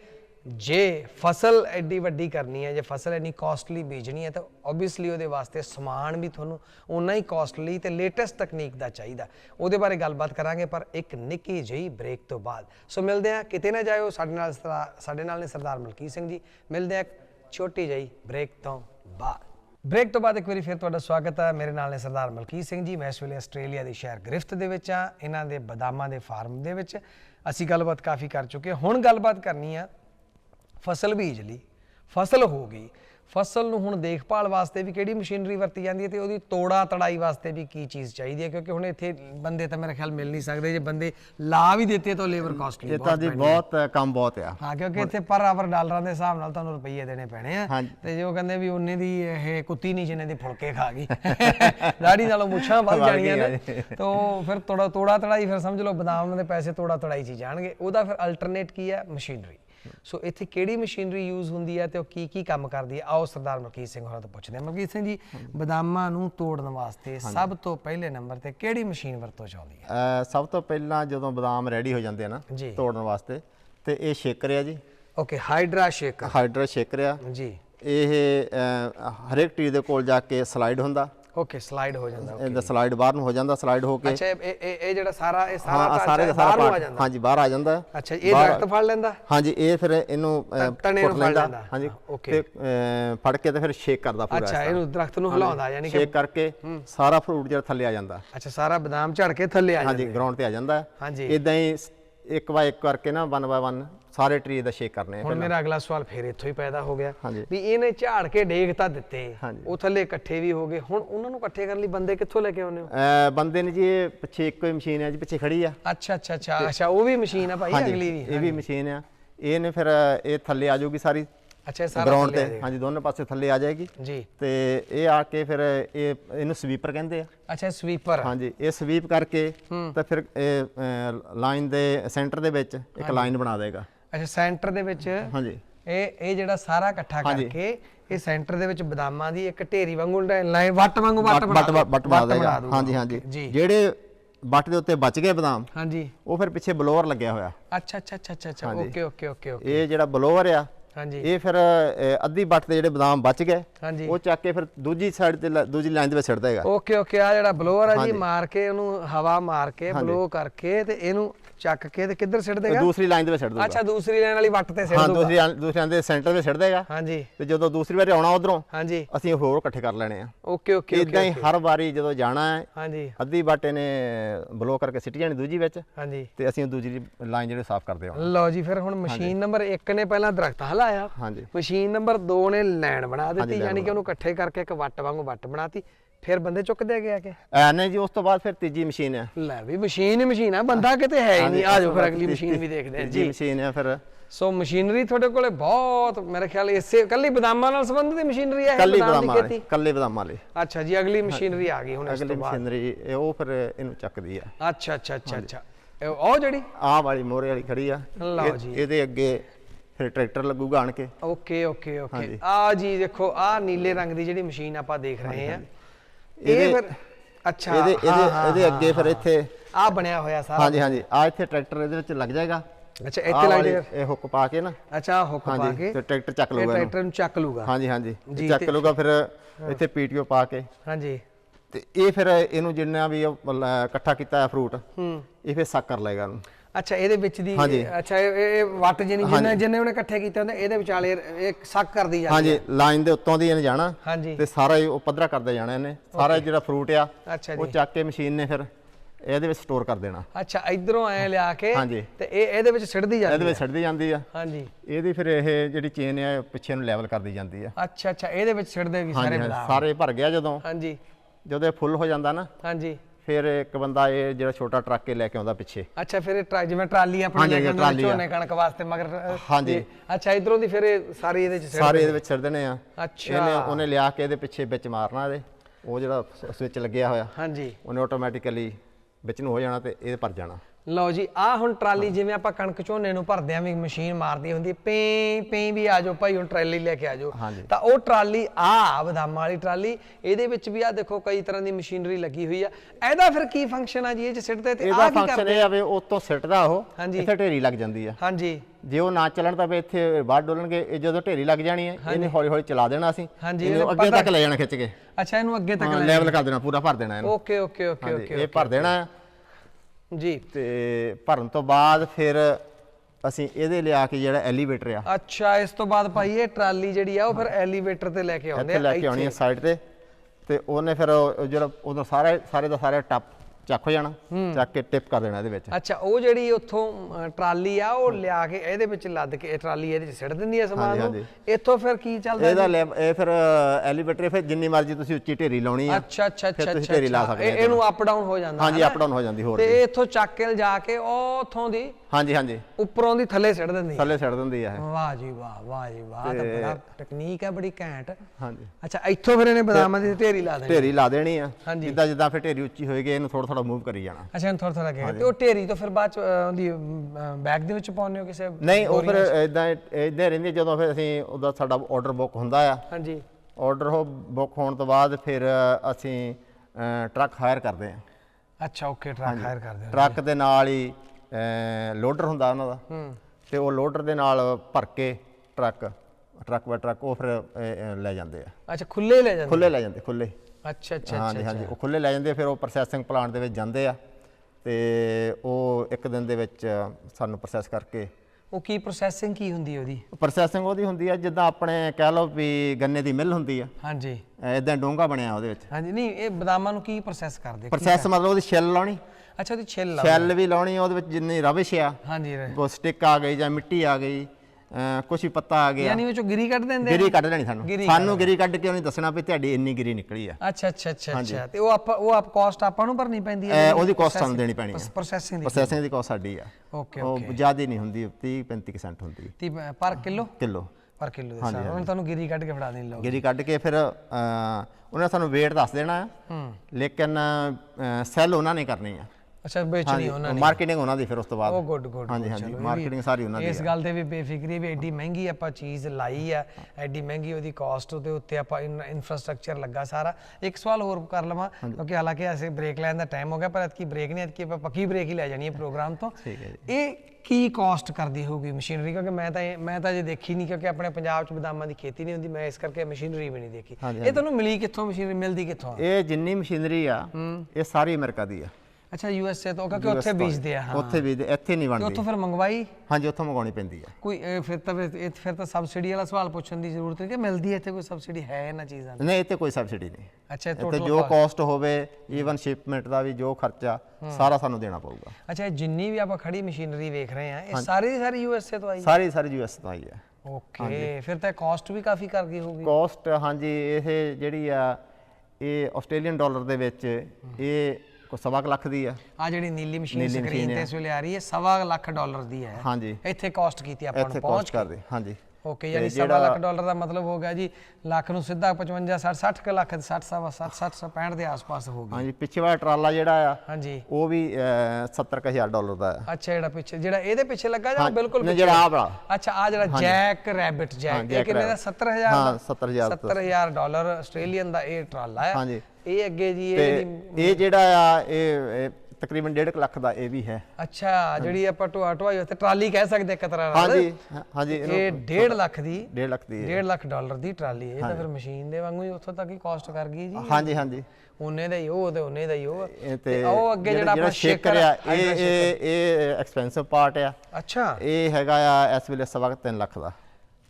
ਜੇ ਫਸਲ ਐਡੀ ਵੱਡੀ ਕਰਨੀ ਹੈ, ਜੇ ਫਸਲ ਇੰਨੀ ਕਾਸਟਲੀ ਬੀਜਣੀ ਹੈ, ਤਾਂ ਆਬਵੀਅਸਲੀ ਉਹਦੇ ਵਾਸਤੇ ਸਮਾਨ ਵੀ ਤੁਹਾਨੂੰ ਉਨਾ ਹੀ ਕਾਸਟਲੀ ਤੇ ਲੇਟੈਸਟ ਤਕਨੀਕ ਦਾ ਚਾਹੀਦਾ। ਉਹਦੇ ਬਾਰੇ ਗੱਲਬਾਤ ਕਰਾਂਗੇ, ਪਰ ਇੱਕ ਨਿੱਕੀ ਜਿਹੀ ਬ੍ਰੇਕ ਤੋਂ ਬਾਅਦ। ਸੋ ਮਿਲਦੇ ਆ ਕਿਤੇ ਨਾ ਜਾਇਓ। ਸਾਡੇ ਨਾਲ ਸਰਦਾਰ- ਸਾਡੇ ਨਾਲ ਨੇ ਸਰਦਾਰ ਮਲਕੀਤ ਸਿੰਘ ਜੀ। ਮਿਲਦੇ ਆ ਇੱਕ ਛੋਟੀ ਜਿਹੀ ਬ੍ਰੇਕ ਤੋਂ ਬਾਅਦ। ਬ੍ਰੇਕ ਤੋਂ ਬਾਅਦ ਇੱਕ ਵਾਰੀ ਫਿਰ ਤੁਹਾਡਾ ਸਵਾਗਤ ਹੈ। ਮੇਰੇ ਨਾਲ ਨੇ ਸਰਦਾਰ ਮਲਕੀਤ ਸਿੰਘ ਜੀ। ਮੈਂ ਇਸ ਵੇਲੇ ਆਸਟ੍ਰੇਲੀਆ ਦੇ ਸ਼ਹਿਰ ਗ੍ਰਿਫਤ ਦੇ ਵਿੱਚ ਆ ਇਹਨਾਂ ਦੇ ਬਦਾਮਾਂ ਦੇ ਫਾਰਮ ਦੇ ਵਿੱਚ। ਅਸੀਂ ਗੱਲਬਾਤ ਕਾਫੀ ਕਰ ਚੁੱਕੇ ਹਾਂ। ਹੁਣ ਗੱਲਬਾਤ ਕਰਨੀ ਆ ਫਸਲ ਬੀਜ ਲਈ ਫਸਲ ਹੋ ਗਈ। ਫਸਲ ਨੂੰ ਹੁਣ ਦੇਖਭਾਲ ਵਾਸਤੇ ਵੀ ਕਿਹੜੀ ਮਸ਼ੀਨਰੀ ਵਰਤੀ ਜਾਂਦੀ ਹੈ ਤੇ ਉਹਦੀ ਤੋੜਾ ਤੜਾਈ ਵਾਸਤੇ ਵੀ ਕੀ ਚੀਜ਼ ਚਾਹੀਦੀ ਹੈ? ਕਿਉਂਕਿ ਹੁਣ ਇੱਥੇ ਬੰਦੇ ਤਾਂ ਮੇਰੇ ਖਿਆਲ ਮਿਲ ਨਹੀਂ ਸਕਦੇ ਜੇ ਬੰਦੇ ਲਾ ਵੀ ਦਿੱਤੇ ਤਾਂ ਲੇਬਰ ਕਾਸਟਲੀ ਇਹ ਤਾਂ ਜੀ ਬਹੁਤ ਕੰਮ ਬਹੁਤ ਆ। ਹਾਂ ਕਿਉਂਕਿ ਇੱਥੇ ਪਰ ਆਵਰ ਡਾਲਰਾਂ ਦੇ ਹਿਸਾਬ ਨਾਲ ਤੁਹਾਨੂੰ ਰੁਪਈਏ ਦੇਣੇ ਪੈਣੇ ਆ। ਤੇ ਜੋ ਕਹਿੰਦੇ ਵੀ ਉਹਨੇ ਦੀ ਇਹ ਕੁੱਤੀ ਨਹੀਂ ਜਿੰਨੇ ਦੀ ਫੁਲਕੇ ਖਾ ਗਈ। ਦਾੜੀ ਨਾਲੋਂ ਮੁੱਛਾਂ ਵੱਧ ਜਾਣੀਆਂ ਨੇ। ਤਾਂ ਫਿਰ ਤੋੜਾ ਤੋੜਾ ਤੜਾਈ ਫਿਰ ਸਮਝ ਲਓ ਬਦਾਮ ਦੇ ਪੈਸੇ ਤੋੜਾ ਤੜਾਈ ਚ ਜਾਣਗੇ। ਉਹਦਾ ਫਿਰ ਅਲਟਰਨੇਟ ਕੀ ਹੈ? ਮਸ਼ੀਨਰੀ। ਸੋ ਇੱਥੇ ਕਿਹੜੀ ਮਸ਼ੀਨਰੀ ਯੂਜ਼ ਹੁੰਦੀ ਹੈ ਤੇ ਉਹ ਕੀ ਕੀ ਕੰਮ ਕਰਦੀ ਹੈ? ਆਓ ਸਰਦਾਰ ਮਲਕੀਤ ਸਿੰਘ ਹੋਰਾਂ ਤੋਂ ਪੁੱਛਦੇ ਹਾਂ। ਮਲਕੀਤ ਸਿੰਘ ਜੀ ਬਦਾਮਾਂ ਨੂੰ ਤੋੜਨ ਵਾਸਤੇ ਸਭ ਤੋਂ ਪਹਿਲੇ ਨੰਬਰ ਤੇ ਕਿਹੜੀ ਮਸ਼ੀਨ ਵਰਤੋਂ ਚ ਆਉਂਦੀ ਹੈ ਸਭ ਤੋਂ ਪਹਿਲਾਂ ਜਦੋਂ ਬਦਾਮ ਰੈਡੀ ਹੋ ਜਾਂਦੇ ਆ ਨਾ। ਤੋੜਨ ਵਾਸਤੇ ਤੇ ਇਹ ਸ਼ੇਕਰ ਆ ਜੀ। Okay hydra shaker hydra shaker ਆ। ਜੀ। ਇਹ ਹਰੇਕ ਟਰੀ ਦੇ ਕੋਲ ਜਾ ਕੇ ਸਲਾਈਡ ਹੁੰਦਾ। ਓਕੇ ਸਲਾਈਡ ਹੋ ਜਾਂਦਾ ਇਹਦਾ ਸਲਾਈਡ ਬਾਹਰ ਨੂੰ ਹੋ ਜਾਂਦਾ ਸਲਾਈਡ ਹੋ ਕੇ ਅੱਛਾ ਇਹ ਇਹ- ਜਿਹੜਾ ਸਾਰਾ ਇਹ ਸਾਰਾ ਸਾਰੇ ਦਾ ਬਾਹਰ ਸਾਰਾ ਜਾਂਦਾ ਹਾਂਜੀ ਬਾਹਰ ਆ ਜਾਂਦਾ। ਅੱਛਾ ਇਹ ਦਰਖਤ ਫੜ ਲੈਂਦਾ ਹਾਂਜੀ ਇਹ ਫਿਰ ਇਹਨੂੰ ਤਣੇ ਨੂੰ ਫੜ ਲੈਂਦਾ। ਹਾਂਜੀ। ਤੇ ਫੜ ਕੇ ਤੇ ਫਿਰ ਸ਼ੇਕ ਕਰਦਾ ਪੂਰਾ ਅੱਛਾ ਇਹਨੂੰ ਦਰਖਤ ਨੂੰ ਹਿਲਾਉਂਦਾ ਯਾਨੀ ਕਿ ਸ਼ੇਕ ਕਰਕੇ ਸਾਰਾ ਫਰੂਟ ਜਿਹੜਾ ਥੱਲੇ ਆ ਜਾਂਦਾ ਅੱਛਾ ਸਾਰਾ ਬਦਾਮ ਝੜ ਕੇ ਥੱਲੇ ਆ ਜਾਂਦਾ ਹਾਂਜੀ ਗਰਾਊਂਡ ਤੇ ਆ ਜਾਂਦਾ। ਹਾਂਜੀ। ਇਦਾਂ ਹੀ ਇੱਕ ਬਾय ਇੱਕ ਕਰਕੇ ਨਾ ਵਨ ਬਾय ਵਨ ਸਾਰੇ ਟਰੀ ਦਾ ਸ਼ੇਕ ਕਰਨੇ ਆ ਹੁਣ ਮੇਰਾ ਅਗਲਾ ਸਵਾਲ ਫੇਰ ਇੱਥੋਂ ਹੀ ਪੈਦਾ ਹੋ ਗਿਆ। ਵੀ ਇਹਨੇ ਝਾੜ ਕੇ ਡੇਗ ਤਾਂ ਦਿੱਤੇ। ਉਹ ਥੱਲੇ ਇਕੱਠੇ ਵੀ ਹੋ ਗਏ। ਹੁਣ ਉਹਨਾਂ ਨੂੰ ਇਕੱਠੇ ਕਰਨ ਲਈ ਬੰਦੇ ਕਿੱਥੋਂ ਲੈ ਕੇ ਆਉਂਦੇ ਹੋ? ਬੰਦੇ ਨੇ ਜੀ ਇਹ ਪਿੱਛੇ ਇੱਕੋ ਹੀ ਮਸ਼ੀਨ ਹੈ ਜੀ ਪਿੱਛੇ ਖੜੀ ਆ। ਅੱਛਾ ਅੱਛਾ ਅੱਛਾ। ਅੱਛਾ ਉਹ ਵੀ ਮਸ਼ੀਨ ਆ ਭਾਈ ਅਗਲੀ ਵੀ। ਇਹ ਵੀ ਮਸ਼ੀਨ ਆ। ਇਹਨੇ ਫਿਰ ਇਹ ਥੱਲੇ ਆ ਜਾਊਗੀ ਸਾਰੀ ਅੱਛਾ ਇਹ ਸਾਰਾ ਗਰਾਊਂਡ ਤੇ। ਹਾਂਜੀ ਦੋਨੋਂ ਪਾਸੇ ਥੱਲੇ ਆ ਜਾਏਗੀ। ਜਾਏਗਾ। ਜੀ। ਤੇ ਇਹ ਆ ਕੇ ਫਿਰ ਇਹ ਇਹਨੂੰ ਸਵੀਪਰ ਕਹਿੰਦੇ ਆ। ਅੱਛਾ ਸਵੀਪਰ ਹਾਂਜੀ ਇਹ ਸਵੀਪ ਕਰਕੇ ਤਾਂ ਫਿਰ ਇਹ ਲਾਈਨ ਦੇ ਸੈਂਟਰ ਦੇ ਵਿੱਚ ਇੱਕ ਲਾਈਨ ਬਣਾ ਦੇਗਾ। ਅੱਛਾ ਸੈਂਟਰ ਦੇ ਵਿੱਚ ਹਾਂਜੀ। ਇਹ ਇਹ ਜਿਹੜਾ ਸਾਰਾ ਇਕੱਠਾ ਕਰਕੇ ਇਹ ਸੈਂਟਰ ਦੇ ਵਿੱਚ ਬਦਾਮਾਂ ਦੀ ਇੱਕ ਢੇਰੀ ਵਾਂਗੂ ਲਾਈਨ ਵੱਟ ਵਾਂਗੂ ਵੱਟ ਬਣਾ ਬੱਟ ਬਣਾ ਦੇਗਾ। ਹਾਂਜੀ ਹਾਂਜੀ। ਜਿਹੜੇ ਬੱਟ ਦੇ ਉੱਤੇ ਬਚ ਗਏ ਬਦਾਮ ਹਾਂਜੀ। ਉਹ ਫਿਰ ਪਿੱਛੇ ਬਲੋਅਰ ਲੱਗਿਆ ਹੋਇਆ। ਅੱਛਾ ਅੱਛਾ ਅੱਛਾ ਅੱਛਾ ਅੱਛਾ। Okay okay okay okay. ਇਹ ਜਿਹੜਾ ਬਲੋਅਰ ਆ ਹਾਂਜੀ। ਇਹ ਫਿਰ ਅੱਧੀ ਬੱਟ ਦੇ ਜਿਹੜੇ ਬਦਾਮ ਬਚ ਗਏ ਹਾਂਜੀ। ਉਹ ਚੱਕ ਕੇ ਫਿਰ ਦੂਜੀ ਸਾਈਡ ਤੇ ਦੂਜੀ ਲਾਈਨ ਦੇ ਵਿੱਚ ਸਿੱਟ ਦੇਗਾ ਓਕੇ ਓਕੇ। ਆ ਜਿਹੜਾ ਬਲੋਅਰ ਆ ਜੀ ਮਾਰ ਕੇ ਉਹਨੂੰ ਹਵਾ ਮਾਰ ਕੇ ਬਲੋ ਕਰਕੇ ਤੇ ਇਹਨੂੰ ਚੱਕ ਕੇ ਤੇ ਕਿੱਧਰ ਸਿੱਟ ਦੇਗਾ? ਦੂਸਰੀ ਲਾਈਨ ਦੇ ਵਿੱਚ ਛੱਡ ਦੂਗਾ ਅੱਛਾ ਦੂਸਰੀ ਲਾਈਨ ਵਾਲੀ ਵੱਟ ਤੇ ਸਿੱਟ ਹਾਂ ਦੂਗਾ ਦੂਸਰੀ ਆਂ- ਦੂਸਰੀ ਆਂ ਦੇ ਸੈਂਟਰ ਵਿੱਚ ਛੱਡ ਦੇਗਾ। ਹਾਂਜੀ। ਤੇ ਜਦੋਂ ਦੂਸਰੀ ਵਾਰੀ ਆਉਣਾ ਉਧਰੋਂ ਹਾਂਜੀ। ਅਸੀਂ ਹੋਰ ਇਕੱਠੇ ਕਰ ਲੈਣੇ ਆ। ਓਕੇ ਓਕੇ ਇਦਾਂ ਹੀ ਹਰ ਵਾਰੀ ਜਦੋਂ ਜਾਣਾ ਹੈ ਹਾਂਜੀ। ਅੱਧੀ ਬਾਟੇ ਨੇ ਬਲੋ ਕਰਕੇ ਸਿੱਟ ਜਾਣੀ ਦੂਜੀ ਵਿੱਚ। ਹਾਂਜੀ। ਤੇ ਅਸੀਂ ਦੂਜੀ ਲਾਈਨ ਜਿਹੜੇ ਸਾਫ਼ ਕਰਦੇ ਹਾਂ। ਲਓ ਜੀ ਫਿਰ ਹੁਣ ਮਸ਼ੀਨ ਨੰਬਰ 1 ਨੇ ਪਹਿਲਾਂ ਦਰਖਤ ਹਲਾਇਆ। ਹਾਂਜੀ। ਮਸ਼ੀਨ ਨੰਬਰ 2 ਨੇ ਲਾਈਨ ਬਣਾ ਦਿੱਤੀ ਯਾਨੀ ਕਿ ਉਹਨੂੰ ਇਕੱਠੇ ਕਰਕੇ ਇੱਕ ਵੱਟ ਵਾਂਗੂ ਵੱਟ ਬਣਾਤੀ। ਫਿਰ ਬੰਦੇ ਚੁੱਕਦੇ ਗਏ ਆ ਕੇ? ਐ ਨਹੀਂ ਜੀ ਉਸ ਤੋਂ ਬਾਅਦ ਫਿਰ ਤੀਜੀ ਮਸ਼ੀਨ ਹੈ ਲੈ ਵੀ ਮਸ਼ੀਨ ਹੀ ਮਸ਼ੀਨ ਆ ਬੰਦਾ ਕਿਤੇ ਹੈ ਹੀ ਨਹੀਂ। ਆ ਜਾਓ ਫਿਰ ਅਗਲੀ ਮਸ਼ੀਨ ਵੀ ਦੇਖਦੇ ਤੀਜੀ ਜੀ। ਮਸ਼ੀਨ ਹੈ ਫਿਰ। ਸੋ ਮਸ਼ੀਨਰੀ ਤੁਹਾਡੇ ਕੋਲੇ ਬਹੁਤ ਮੇਰੇ ਖਿਆਲ ਇਸੇ ਕੱਲੀ ਬਦਾਮਾਂ ਨਾਲ ਸੰਬੰਧਿਤ ਮਸ਼ੀਨਰੀ ਹੈ ਇਹ ਕੱਲੀ ਬਦਾਮ ਦੀ ਵਾਲੀ ਖੇਤੀ? ਕੱਲੀ ਬਦਾਮਾਂ ਵਾਲੀ। ਅੱਛਾ ਜੀ ਅਗਲੀ ਮਸ਼ੀਨਰੀ ਆ ਗਈ ਹੁਣ ਇਸ ਅਗਲੀ ਤੋਂ ਬਾਅਦ। ਮਸ਼ੀਨਰੀ ਇਹ ਉਹ ਫਿਰ ਇਹਨੂੰ ਚੱਕਦੀ ਆ। ਅੱਛਾ ਅੱਛਾ ਅੱਛਾ ਅੱਛਾ। ਇਹ ਉਹ ਜਿਹੜੀ? ਆਹ ਵਾਲੀ ਮੋਰੇ ਵਾਲੀ ਖੜੀ ਆ। ਲਓ ਇਹ- ਜੀ। ਇਹਦੇ ਅੱਗੇ ਫਿਰ ਟਰੈਕਟਰ ਲੱਗੂਗਾ ਆਣ ਕੇ। Okay okay okay. ਹਾਂਜੀ। ਆ ਜੀ ਦੇਖੋ ਆ ਨੀਲੇ ਰੰਗ ਦੀ ਜਿਹੜੀ ਮਸ਼ੀਨ ਆਪਾਂ ਦੇਖ ਰਹੇ ਹਾਂ। ਇਹ ਇਹਦੇ- ਫਿਰ ਅੱਛਾ ਇਹਦੇ ਇਹਦੇ ਇਹਦੇ ਅੱਗੇ ਫਿਰ ਇੱਥੇ ਆ ਬਣਿਆ ਹੋਇਆ ਸਾਰਾ ਹਾਂਜੀ ਹਾਂਜੀ। ਆ ਇੱਥੇ ਟਰੈਕਟਰ ਇਹਦੇ ਵਿੱਚ ਲੱਗ ਜਾਏਗਾ। ਅੱਛਾ ਇੱਥੇ ਲੱਗ ਇਹ ਹੁੱਕ ਪਾ ਕੇ ਨਾ। ਅੱਛਾ ਹੁੱਕ ਪਾ ਕੇ। ਤੇ ਟਰੈਕਟਰ ਚੱਕ ਇਹਨੂੰ। ਟਰੈਕਟਰ ਨੂੰ ਚੱਕ ਲੂਗਾ ਹਾਂਜੀ ਹਾਂਜੀ। ਚੱਕ ਲਊਗਾ ਫਿਰ ਇੱਥੇ ਪੀਟੀਓ ਪਾ ਕੇ। ਹਾਂਜੀ। ਤੇ ਇਹ ਫਿਰ ਇਹਨੂੰ ਜਿੰਨਾ ਵੀ ਇਕੱਠਾ ਕੀਤਾ ਹੈ ਫਰੂਟ ਹੂੰ। ਇਹ ਫਿਰ ਸੱਕ ਕਰ ਲਏਗਾ ਇਹਨੂੰ। ਅੱਛਾ ਇਹਦੇ ਵਿੱਚ ਦੀ। ਅੱਛਾ ਇਹ ਇਹ- ਇਹ ਵੱਟ ਜਿਹਨੇ ਜਿੰਨੇ ਜਿੰਨੇ ਉਹਨੇ ਇਕੱਠੇ ਕੀਤੇ ਹੁੰਦੇ ਇਹਦੇ ਵਿਚਾਲੇ ਇੱਕ ਸੱਕ ਕਰਦੀ ਜਾਂਦੀ ਹਾਂਜੀ ਲਾਈਨ ਦੇ ਉੱਤੋਂ ਦੀ ਇਹਨੇ ਜਾਣਾ ਤੇ ਸਾਰਾ ਉਹ ਪੱਧਰਾ ਕਰਦੇ ਜਾਣਾ ਇਹਨੇ। ਸਾਰਾ ਜਿਹੜਾ ਫਰੂਟ ਆ ਉਹ ਚੱਕ ਕੇ ਮਸ਼ੀਨ ਨੇ ਫਿਰ ਇਹਦੇ ਵਿੱਚ ਸਟੋਰ ਕਰ ਦੇਣਾ। ਅੱਛਾ ਇਧਰੋਂ ਐ ਲਿਆ ਕੇ। ਤੇ ਇਹ ਇਹਦੇ ਵਿੱਚ ਇਹਦੇ ਜਾਂਦੀ ਵਿੱਚ ਛੱਡਦੀ ਜਾਂਦੀ ਆ। ਹਾਂਜੀ। ਇਹਦੀ ਫਿਰ ਇਹ ਜਿਹੜੀ ਚੇਨ ਆ ਇਹ ਪਿੱਛੇ ਨੂੰ ਲੈਵਲ ਕਰਦੀ ਜਾਂਦੀ ਆ। ਅੱਛਾ ਅੱਛਾ ਇਹਦੇ ਵਿੱਚ ਸਿੱਟਦੇ ਵੀ ਸਾਰੇ ਸਾਰੇ ਭਰ ਗਿਆ ਜਦੋਂ। ਹਾਂਜੀ। ਜਦੋਂ ਇਹ ਫੁੱਲ ਹੋ ਜਾਂਦਾ ਨਾ। ਹਾਂਜੀ। ਫਿਰ ਇੱਕ ਬੰਦਾ ਇਹ ਜਿਹੜਾ ਛੋਟਾ ਟਰੱਕ ਕੇ ਲੈ ਕੇ ਆਉਂਦਾ ਪਿੱਛੇ। ਅੱਛਾ ਫਿਰ ਇਹ ਟਰਾ- ਜਿਵੇਂ ਟਰਾਲੀ ਆਪਣੀ ਹਾਂਜੀ, ਲੈ ਕੇ ਟਰਾਲੀ ਆ। ਝੋਨੇ ਕਣਕ ਵਾਸਤੇ ਮਗਰ ਅ, ਹਾਂਜੀ। ਅੱਛਾ ਇਧਰੋਂ ਦੀ ਫਿਰ ਇਹ ਸਾਰੀ ਇਹਦੇ ਚ ਸਿੱਟ ਸਾਰੇ ਇਹਦੇ ਵਿੱਚ ਛੱਡ ਦੇਣੇ ਆ। ਅੱਛਾ। ਇਹਨੇ ਉਹਨੇ ਲਿਆ ਕੇ ਇਹਦੇ ਪਿੱਛੇ ਵਿੱਚ ਮਾਰਨਾ ਇਹਦੇ। ਉਹ ਜਿਹੜਾ ਸਵਿਚ ਲੱਗਿਆ ਹੋਇਆ। ਹਾਂਜੀ। ਉਹਨੇ ਆਟੋਮੈਟਿਕਲੀ ਵਿੱਚ ਨੂੰ ਹੋ ਜਾਣਾ ਤੇ ਇਹ ਭਰ ਜਾਣਾ। ਲਓ ਜੀ ਆ ਹੁਣ ਟਰਾਲੀ ਜਿਵੇਂ ਆਪਾਂ ਕਣਕ ਝੋਨੇ ਨੂੰ ਭਰਦੇ ਆਂ ਵੀ ਮਸ਼ੀਨ ਮਾਰਦੀ ਹੁੰਦੀ ਪੀ ਪੀ ਵੀ ਆ ਜਾਓ ਭਾਈ ਹੁਣ ਟਰਾਲੀ ਲੈ ਕੇ ਆ ਜਾਓ। ਤਾਂ ਉਹ ਟਰਾਲੀ ਆ ਬਦਾਮਾਂ ਵਾਲੀ ਟਰਾਲੀ ਇਹਦੇ ਵਿੱਚ ਵੀ ਆ ਦੇਖੋ ਕਈ ਤਰ੍ਹਾਂ ਦੀ ਮਸ਼ੀਨਰੀ ਲੱਗੀ ਹੋਈ ਆ। ਇਹਦਾ ਫਿਰ ਕੀ ਫੰਕਸ਼ਨ ਆ ਜੀ ਇਹ ਚ ਸਿੱਟਦੇ ਤੇ ਆ ਕੀ ਫੰਕਸ਼ਨ ਕਰਦੇ? ਇਹ ਆਵੇ ਉਤੋਂ ਸਿੱਟਦਾ ਉਹ। ਇੱਥੇ ਢੇਰੀ ਲੱਗ ਜਾਂਦੀ ਆ। ਹਾਂਜੀ। ਜੇ ਉਹ ਨਾ ਚੱਲਣ ਤਾਂ ਫਿਰ ਇੱਥੇ ਬਾਹਰ ਡੋਲਣਗੇ ਇਹ ਜਦੋਂ ਢੇਰੀ ਲੱਗ ਜਾਣੀ ਹੈ ਇਹਨੇ ਹੌਲੀ ਹੌਲੀ ਚਲਾ ਦੇਣਾ ਅਸੀਂ। ਇਹਨੂੰ ਅੱਗੇ ਤੱਕ ਲੈ ਜਾਣਾ ਖਿੱਚ ਕੇ। ਅੱਛਾ ਇਹਨੂੰ ਅੱਗੇ ਤੱਕ ਲੈਵਲ ਕਰ ਦੇਣਾ ਪੂਰਾ ਭਰ ਦੇਣਾ ਇਹਨੂੰ। ਓਕੇ ਓਕੇ ਓਕੇ ਓਕੇ ਇਹ ਭਰ ਦੇਣਾ। ਜੀ। ਤੇ ਭਰਨ ਤੋਂ ਬਾਅਦ ਫਿਰ ਅਸੀਂ ਇਹਦੇ ਲਿਆ ਕੇ ਜਿਹੜਾ ਐਲੀਵੇਟਰ ਆ। ਅੱਛਾ ਇਸ ਤੋਂ ਬਾਅਦ ਭਾਈ ਇਹ ਟਰਾਲੀ ਜਿਹੜੀ ਆ ਉਹ ਫਿਰ ਐਲੀਵੇਟਰ ਤੇ ਲੈ ਕੇ ਆਉਂਦੇ ਇੱਥੇ ਆ ਲੈ ਕੇ ਆਉਣੀ ਹੈ ਸਾਈਡ ਤੇ। ਤੇ ਉਹਨੇ ਫਿਰ ਉਹ ਜਿਹੜਾ ਉਹਦਾ ਸਾਰਾ ਸਾਰੇ ਦਾ ਸਾਰਾ ਟੱਪ ਚੱਕ ਹੋ। ਜਾਣਾ ਚੱਕ ਕੇ ਟਿਪ ਕਰ ਦੇਣਾ ਇਹਦੇ ਵਿੱਚ। ਅੱਛਾ ਉਹ ਜਿਹੜੀ ਉੱਥੋਂ ਟਰਾਲੀ ਆ ਉਹ ਲਿਆ ਕੇ ਇਹਦੇ ਵਿੱਚ ਲੱਦ ਕੇ ਇਹ ਟਰਾਲੀ ਇਹਦੇ ਵਿੱਚ ਸਿੱਟ ਦਿੰਦੀ ਆ ਸਮਾਨ ਨੂੰ। ਇੱਥੋਂ ਫਿਰ ਕੀ ਚੱਲਦਾ ਇਹਦਾ ਇਹ ਫਿਰ ਐਲੀਵੇਟਰ ਫਿਰ ਜਿੰਨੀ ਮਰਜ਼ੀ ਤੁਸੀਂ ਉੱਚੀ ਢੇਰੀ ਲਾਉਣੀ ਆ ਅੱਛਾ ਅੱਛਾ ਅੱਛਾ ਤੁਸੀਂ ਢੇਰੀ ਲਾ। ਸਕਦੇ ਇਹ- ਇਹਨੂੰ ਅਪ ਡਾਊਨ ਹੋ ਜਾਂਦਾ ਹਾਂਜੀ ਅਪ ਡਾਊਨ ਹੋ ਜਾਂਦੀ ਹੋਰ ਤੇ ਇੱਥੋਂ ਚੱਕ ਕੇ ਲਿਜਾ ਕੇ ਉਹ ਉੱਥੋਂ ਦੀ ਹਾਂਜੀ ਹਾਂਜੀ। ਉੱਪਰੋਂ ਦੀ ਥੱਲੇ ਸਿੱਟ ਦਿੰਦੀ। ਥੱਲੇ ਛੱਡ ਦਿੰਦੀ ਆ ਇਹ। ਵਾਹ ਜੀ ਵਾਹ ਵਾਹ ਜੀ ਵਾਹ ਤਾਂ ਬੜਾ ਟੈਕਨੀਕ ਹੈ ਬੜੀ ਘੈਂਟ। ਹਾਂਜੀ। ਅੱਛਾ ਇੱਥੋਂ ਫਿਰ ਇਹਨੇ ਬਦਾਮਾਂ ਦੀ ਢੇਰੀ ਲਾ ਦੇਣੀ। ਢੇਰੀ ਲਾ ਦੇਣੀ ਆ। ਜਿੱਦਾਂ ਜਿੱਦਾਂ ਫਿਰ ਢੇਰੀ ਉੱਚੀ ਹੋਏਗੀ ਇਹਨੂੰ ਥੋੜਾ ਥੋੜਾ ਮੂਵ ਕਰੀ ਜਾਣਾ। ਅੱਛਾ ਇਹਨੂੰ ਥੋੜਾ ਥੋੜਾ ਕੇ ਤੇ ਉਹ ਢੇਰੀ ਤੋਂ ਫਿਰ ਬਾਅਦ ਚ ਉਹਦੀ ਬੈਗ ਦੇ ਵਿੱਚ ਪਾਉਂਦੇ ਹੋ ਕਿਸੇ ਨਹੀਂ ਉਹ ਫਿਰ ਇਦਾਂ ਇਦਾਂ ਰਹਿੰਦੀ ਜਦੋਂ ਫਿਰ ਅਸੀਂ ਉਹਦਾ ਸਾਡਾ ਆਰਡਰ ਬੁੱਕ ਹੁੰਦਾ ਆ। ਹਾਂਜੀ। ਆਰਡਰ ਹੋ ਬੁੱਕ ਹੋਣ ਤੋਂ ਬਾਅਦ ਫਿਰ ਅਸੀਂ ਅ, ਟਰੱਕ ਹਾਇਰ ਕਰਦੇ ਆ ਅੱਛਾ ਓਕੇ ਟਰੱਕ ਹਾਇਰ ਕਰਦੇ ਹੋ। ਟਰੱਕ ਦੇ ਨਾਲ ਹੀ ਲੋਡਰ ਹੁੰਦਾ ਉਹਨਾਂ ਦਾ। ਹੂੰ। ਤੇ ਉਹ ਲੋਡਰ ਦੇ ਨਾਲ ਭਰ ਕੇ ਟਰੱਕ ਟਰੱਕ ਬਾਈ ਟਰੱਕ ਉਹ ਫਿਰ ਲੈ ਜਾਂਦੇ ਆ। ਅੱਛਾ ਖੁੱਲੇ ਲੈ ਜਾਂਦੇ ਖੁੱਲੇ ਲੈ ਜਾਂਦੇ ਖੁੱਲੇ ਅੱਛਾ ਅੱਛਾ ਹਾਂਜੀ ਹਾਂਜੀ ਉਹ ਖੁੱਲੇ ਲੈ ਜਾਂਦੇ ਫਿਰ ਉਹ ਪ੍ਰੋਸੈਸਿੰਗ ਪਲਾਂਟ ਦੇ ਵਿੱਚ ਜਾਂਦੇ ਆ ਤੇ ਉਹ ਇੱਕ ਦਿਨ ਦੇ ਵਿੱਚ ਸਾਨੂੰ ਪ੍ਰੋਸੈਸ ਕਰਕੇ ਉਹ ਕੀ ਪ੍ਰੋਸੈਸਿੰਗ ਕੀ ਹੁੰਦੀ ਹੈ ਉਹਦੀ? ਪ੍ਰੋਸੈਸਿੰਗ ਉਹਦੀ ਹੁੰਦੀ ਆ ਜਿੱਦਾਂ ਆਪਣੇ ਕਹਿ ਲਓ ਵੀ ਗੰਨੇ ਦੀ ਮਿੱਲ ਹੁੰਦੀ ਆ। ਹਾਂਜੀ। ਇਦਾਂ ਡੋਂਗਾ ਬਣਿਆ ਉਹਦੇ ਵਿੱਚ। ਹਾਂਜੀ ਨਹੀਂ ਇਹ ਬਦਾਮਾਂ ਨੂੰ ਕੀ ਪ੍ਰੋਸੈਸ ਕਰਦੇ? ਪ੍ਰੋਸੈਸ ਮਤਲਬ ਉਹਦੀ ਛਿੱਲ ਲਾਉਣੀ। ਅੱਛਾ ਉਹਦੀ ਛਿੱਲ ਲਾ ਛਿੱਲ ਵੀ ਲਾਉਣੀ ਉਹਦੇ ਵਿੱਚ ਜਿੰਨੀ ਰਬਿਸ਼ ਆ ਹਾਂਜੀ ਰੇ। ਉਹ ਸਟਿਕ ਆ ਗਈ ਜਾਂ ਮਿੱਟੀ ਆ ਗਈ ਕੁਝ ਵੀ ਪੱਤਾ ਆ ਗਿਆ। ਯਾਨੀ ਉਹ ਚੋਂ ਗਿਰੀ ਕੱਢ ਦਿੰਦੇ? ਗਿਰੀ ਕੱਢ ਲੈਣੀ ਸਾਨੂੰ। ਗਿਰੀ ਸਾਨੂੰ ਗਿਰੀ ਕੱਢ ਕੇ ਉਹਨੇ ਦੱਸਣਾ ਵੀ ਤੁਹਾਡੀ ਇੰਨੀ ਗਿਰੀ ਨਿਕਲੀ ਆ। ਅੱਛਾ ਅੱਛਾ ਅੱਛਾ ਅੱਛਾ। ਤੇ ਉਹ ਆਪ ਉਹ ਆਪ ਕਾਸਟ ਆਪਾਂ ਨੂੰ ਭਰਨੀ ਪੈਂਦੀ ਹੈ ਉਹਦੀ ਕਾਸਟ ਸਾਨੂੰ ਦੇਣੀ ਪੈਣੀ ਆ। ਪ੍ਰੋਸੈਸਿੰਗ ਦੀ। ਪ੍ਰੋਸੈਸਿੰਗ ਦੀ ਕਾਸਟ ਸਾਡੀ ਆ। ਓਕੇ ਉਹ ਜ਼ਿਆਦਾ ਨਹੀਂ ਹੁੰਦੀ 30 35% ਹੁੰਦੀ ਤੀ ਪਰ ਕਿਲੋ? ਕਿਲੋ। ਪਰ ਕਿਲੋ ਦੇ ਹਿਸਾਬ ਨਾਲ। ਉਹਨੇ ਤੁਹਾਨੂੰ ਗਿਰੀ ਕੱਢ ਕੇ ਫੜਾ ਦੇਣੀ ਲਓ ਗਿਰੀ ਕੱਢ ਕੇ ਫਿਰ ਉਹਨੇ ਸਾਨੂੰ weight ਦੱਸ ਦੇਣਾ ਆ। ਹੂੰ। ਲੇਕਿਨ ਸੈਲ ਉਹਨਾਂ ਨੇ ਕਰਨੀ ਆ। ਅੱਛਾ ਵੇਚਣੀ ਉਹਨਾਂ ਨੇ। ਮਾਰਕੀਟਿੰਗ ਉਹਨਾਂ ਦੀ ਫਿਰ ਉਸ ਤੋਂ ਬਾਅਦ। ਉਹ ਗੁੱਡ ਗੁੱਡ ਹਾਂਜੀ ਹਾਂਜੀ ਮਾਰਕੀਟਿੰਗ ਸਾਰੀ ਉਹਨਾਂ ਦੀ ਇਸ ਗੱਲ ਤੇ ਵੀ ਬੇਫਿਕਰੀ ਵੀ ਐਡੀ ਮਹਿੰਗੀ ਆਪਾਂ ਚੀਜ਼ ਲਾਈ ਆ ਐਡੀ ਮਹਿੰਗੀ ਉਹਦੀ ਕਾਸਟ ਦੇ ਉੱਤੇ ਆਪਾਂ ਇਨਫਰਾਸਟ੍ਰਕਚਰ ਲੱਗਾ ਸਾਰਾ। ਇੱਕ ਸਵਾਲ ਹੋਰ ਕਰ ਲਵਾਂ ਕਿਉਂਕਿ ਹਾਲਾਂਕਿ ਐਸੇ ਬ੍ਰੇਕ ਲੈਣ ਦਾ ਟਾਈਮ ਹੋ ਗਿਆ ਪਰ ਐਤਕੀ ਬ੍ਰੇਕ ਨਹੀਂ ਐਤਕੀ ਆਪਾਂ ਪੱਕੀ ਬ੍ਰੇਕ ਹੀ ਲੈ ਜਾਣੀ ਹੈ ਪ੍ਰੋਗਰਾਮ ਤੋਂ। ਇਹ ਕੀ ਕਾਸਟ ਕਰਦੀ ਹੋਊਗੀ ਮਸ਼ੀਨਰੀ ਕਿਉਂਕਿ ਮੈਂ ਤਾਂ ਮੈਂ ਤਾਂ ਜੇ ਦੇਖੀ ਨਹੀਂ ਕਿਉਂਕਿ ਆਪਣੇ ਪੰਜਾਬ 'ਚ ਬਦਾਮਾਂ ਦੀ ਖੇਤੀ ਨਹੀਂ ਹੁੰਦੀ ਮੈਂ ਇਸ ਕਰਕੇ ਮਸ਼ੀਨਰੀ ਵੀ ਨਹੀਂ ਦੇਖੀ। ਇਹ ਤੁਹਾਨੂੰ ਮਿਲੀ ਕਿੱਥੋਂ ਮਸ਼ੀਨਰੀ ਮਿਲਦੀ ਕਿੱਥੋਂ? ਇਹ ਜਿੰਨੀ ਮਸ਼ੀਨਰੀ ਆ ਇਹ ਸਾਰੀ ਅਮਰੀਕਾ ਦੀ ਆ। ਅੱਛਾ ਯੂ ਐਸ ਏ ਤੋਂ ਕਿਉਂਕਿ ਉੱਥੇ ਬੀਜਦੇ ਆ ਹਾਂ। ਉੱਥੇ ਵੀ ਇੱਥੇ ਨਹੀਂ ਤੇ ਬਣਦੀ। ਉੱਥੋਂ ਫਿਰ ਮੰਗਵਾਈ? ਹਾਂਜੀ ਉੱਥੋਂ ਮੰਗਾਉਣੀ ਪੈਂਦੀ ਹੈ ਕੋਈ ਇਹ ਫਿਰ ਤਾਂ ਫਿਰ ਇਹ- ਫਿਰ ਤਾਂ ਸਬਸਿਡੀ ਵਾਲਾ ਸਵਾਲ ਪੁੱਛਣ ਦੀ ਜ਼ਰੂਰਤ ਨਹੀਂ ਕਿ ਮਿਲਦੀ ਹੈ ਇੱਥੇ ਕੋਈ ਸਬਸਿਡੀ ਹੈ ਇਹਨਾਂ ਚੀਜ਼ਾਂ ਦੀ? ਨਹੀਂ ਇੱਥੇ ਕੋਈ ਸਬਸਿਡੀ ਨਹੀਂ। ਅੱਛਾ ਇੱਥੇ total ਜੋ ਕਾਸਟ ਹੋਵੇ ਈਵਨ ਸ਼ਿਪਮੈਂਟ ਦਾ ਵੀ ਜੋ ਖਰਚਾ ਸਾਰਾ ਸਾਨੂੰ ਦੇਣਾ ਪਊਗਾ। ਅੱਛਾ ਇਹ ਜਿੰਨੀ ਵੀ ਆਪਾਂ ਖੜੀ ਮਸ਼ੀਨਰੀ ਵੇਖ ਰਹੇ ਆ ਇਹ ਸਾਰੀ ਦੀ ਸਾਰੀ ਯੂ ਐਸ ਏ ਤੋਂ ਆਈ ਸਾਰੀ ਸਾਰੀ ਯੂਐਸ ਤੋਂ ਆਈ ਹੈ। ਓਕੇ ਫਿਰ ਤਾਂ ਕਾਸਟ ਵੀ ਕਾਫੀ ਕਰ ਗਈ ਹੋਊਗੀ। ਕਾਸਟ ਹਾਂਜੀ ਇਹ ਜਿਹੜੀ ਆ ਇਹ ਆਸਟ੍ਰੇਲੀਅਨ ਡਾਲਰ ਦੇ ਵਿੱਚ ਇਹ ਕੋ ਸਵਾ ਕੁ ਲੱਖ ਦੀ ਆ। ਆ ਜਿਹੜੀ ਨੀਲੀ ਮਸ਼ੀਨ ਨੀਲੀ ਸਕਰੀਨ ਮਸ਼ੀਨ ਤੇ ਹੈ। ਇਸ ਵੇਲੇ ਆ ਰਹੀ ਹੈ ਸਵਾ ਲੱਖ ਡਾਲਰ ਦੀ ਹੈ। ਹਾਂਜੀ। ਇੱਥੇ ਕਾਸਟ ਕੀਤੀ ਆਪਾਂ ਇੱਥੇ ਨੂੰ ਪਹੁੰਚ ਕਰਦੇ ਹਾਂਜੀ। ਓਕੇ ਯਾਨੀ ਸਵਾ ਜਿਹੜਾ- ਲੱਖ ਡਾਲਰ ਦਾ ਮਤਲਬ ਹੋ ਗਿਆ ਜੀ ਲੱਖ ਨੂੰ ਸਿੱਧਾ 55 60 60 ਕੁ ਲੱਖ 60 ਸਵਾ 60 60 65 ਦੇ ਆਸ-ਪਾਸ ਹੋ ਗਈ ਹਾਂਜੀ ਪਿੱਛੇ ਵਾਲਾ ਟਰਾਲਾ ਜਿਹੜਾ ਆ ਹਾਂਜੀ। ਉਹ ਵੀ 70000 ਡਾਲਰ ਦਾ ਹੈ ਅੱਛਾ ਜਿਹੜਾ ਪਿੱਛੇ ਜਿਹੜਾ ਇਹਦੇ ਪਿੱਛੇ ਲੱਗਾ ਜਾਂ ਬਿਲਕੁਲ ਪਿੱਛੇ? ਜਿਹੜਾ ਆ ਵਾਲਾ। ਅੱਛਾ ਆ ਜਿਹੜਾ ਜੈਕ ਰੈਬਿਟ ਜੈਕ। ਇਹ ਕਿੰਨੇ ਦਾ? rabbit। 70000 ਹਾਂ, ਦਾ? 70,000 ਦਾ। 70000 ਡਾਲਰ ਆਸਟ੍ਰੇਲੀਅਨ ਦਾ ਇਹ ਟਰਾਲਾ ਹੈ ਹਾਂਜੀ। ਇਹ ਅੱਗੇ ਜੀ ਇਹ ਜਿਹੜੀ ਇਹ ਜਿਹੜਾ ਆ ਇਹ ਤਕਰੀਬਨ 1.5 ਲੱਖ ਦਾ ਇਹ ਵੀ ਹੈ। ਅੱਛਾ ਜਿਹੜੀ ਆਪਾਂ ਢੋਆ ਢੋਆਈ ਉੱਤੇ ਟਰਾਲੀ ਕਹਿ ਸਕਦੇ ਇੱਕ ਤਰ੍ਹਾਂ ਨਾਲ। ਹਾਂਜੀ ਹਾਂਜੀ ਇਹ 1.5 ਲੱਖ ਦੀ 1.5 ਲੱਖ ਦੀ ਹੈ 1.5 ਲੱਖ ਡਾਲਰ ਦੀ ਟਰਾਲੀ ਇਹ ਤਾਂ ਫਿਰ ਮਸ਼ੀਨ ਦੇ ਵਾਂਗੂ ਹੀ ਉੱਥੋਂ ਤੱਕ ਹੀ ਕਾਸਟ ਕਰ ਗਈ ਜੀ। ਹਾਂਜੀ ਹਾਂਜੀ। ਉਹਨੇ ਦਾ ਹੀ ਉਹ ਤੇ ਉਹਨੇ ਦਾ ਹੀ ਉਹ। ਤੇ ਉਹ ਅੱਗੇ ਜਿਹੜਾ ਆਪਣਾ ਸ਼ੇਕਰ ਆ ਇਹ ਇਹ ਇਹ ਐਕਸਪੈਂਸਿਵ ਪਾਰਟ ਆ। ਅੱਛਾ। ਇਹ ਹੈਗਾ ਆ ਇਸ ਵੇਲੇ ਸਵਾ ਕੁ ਤਿੰਨ ਲੱਖ ਦਾ।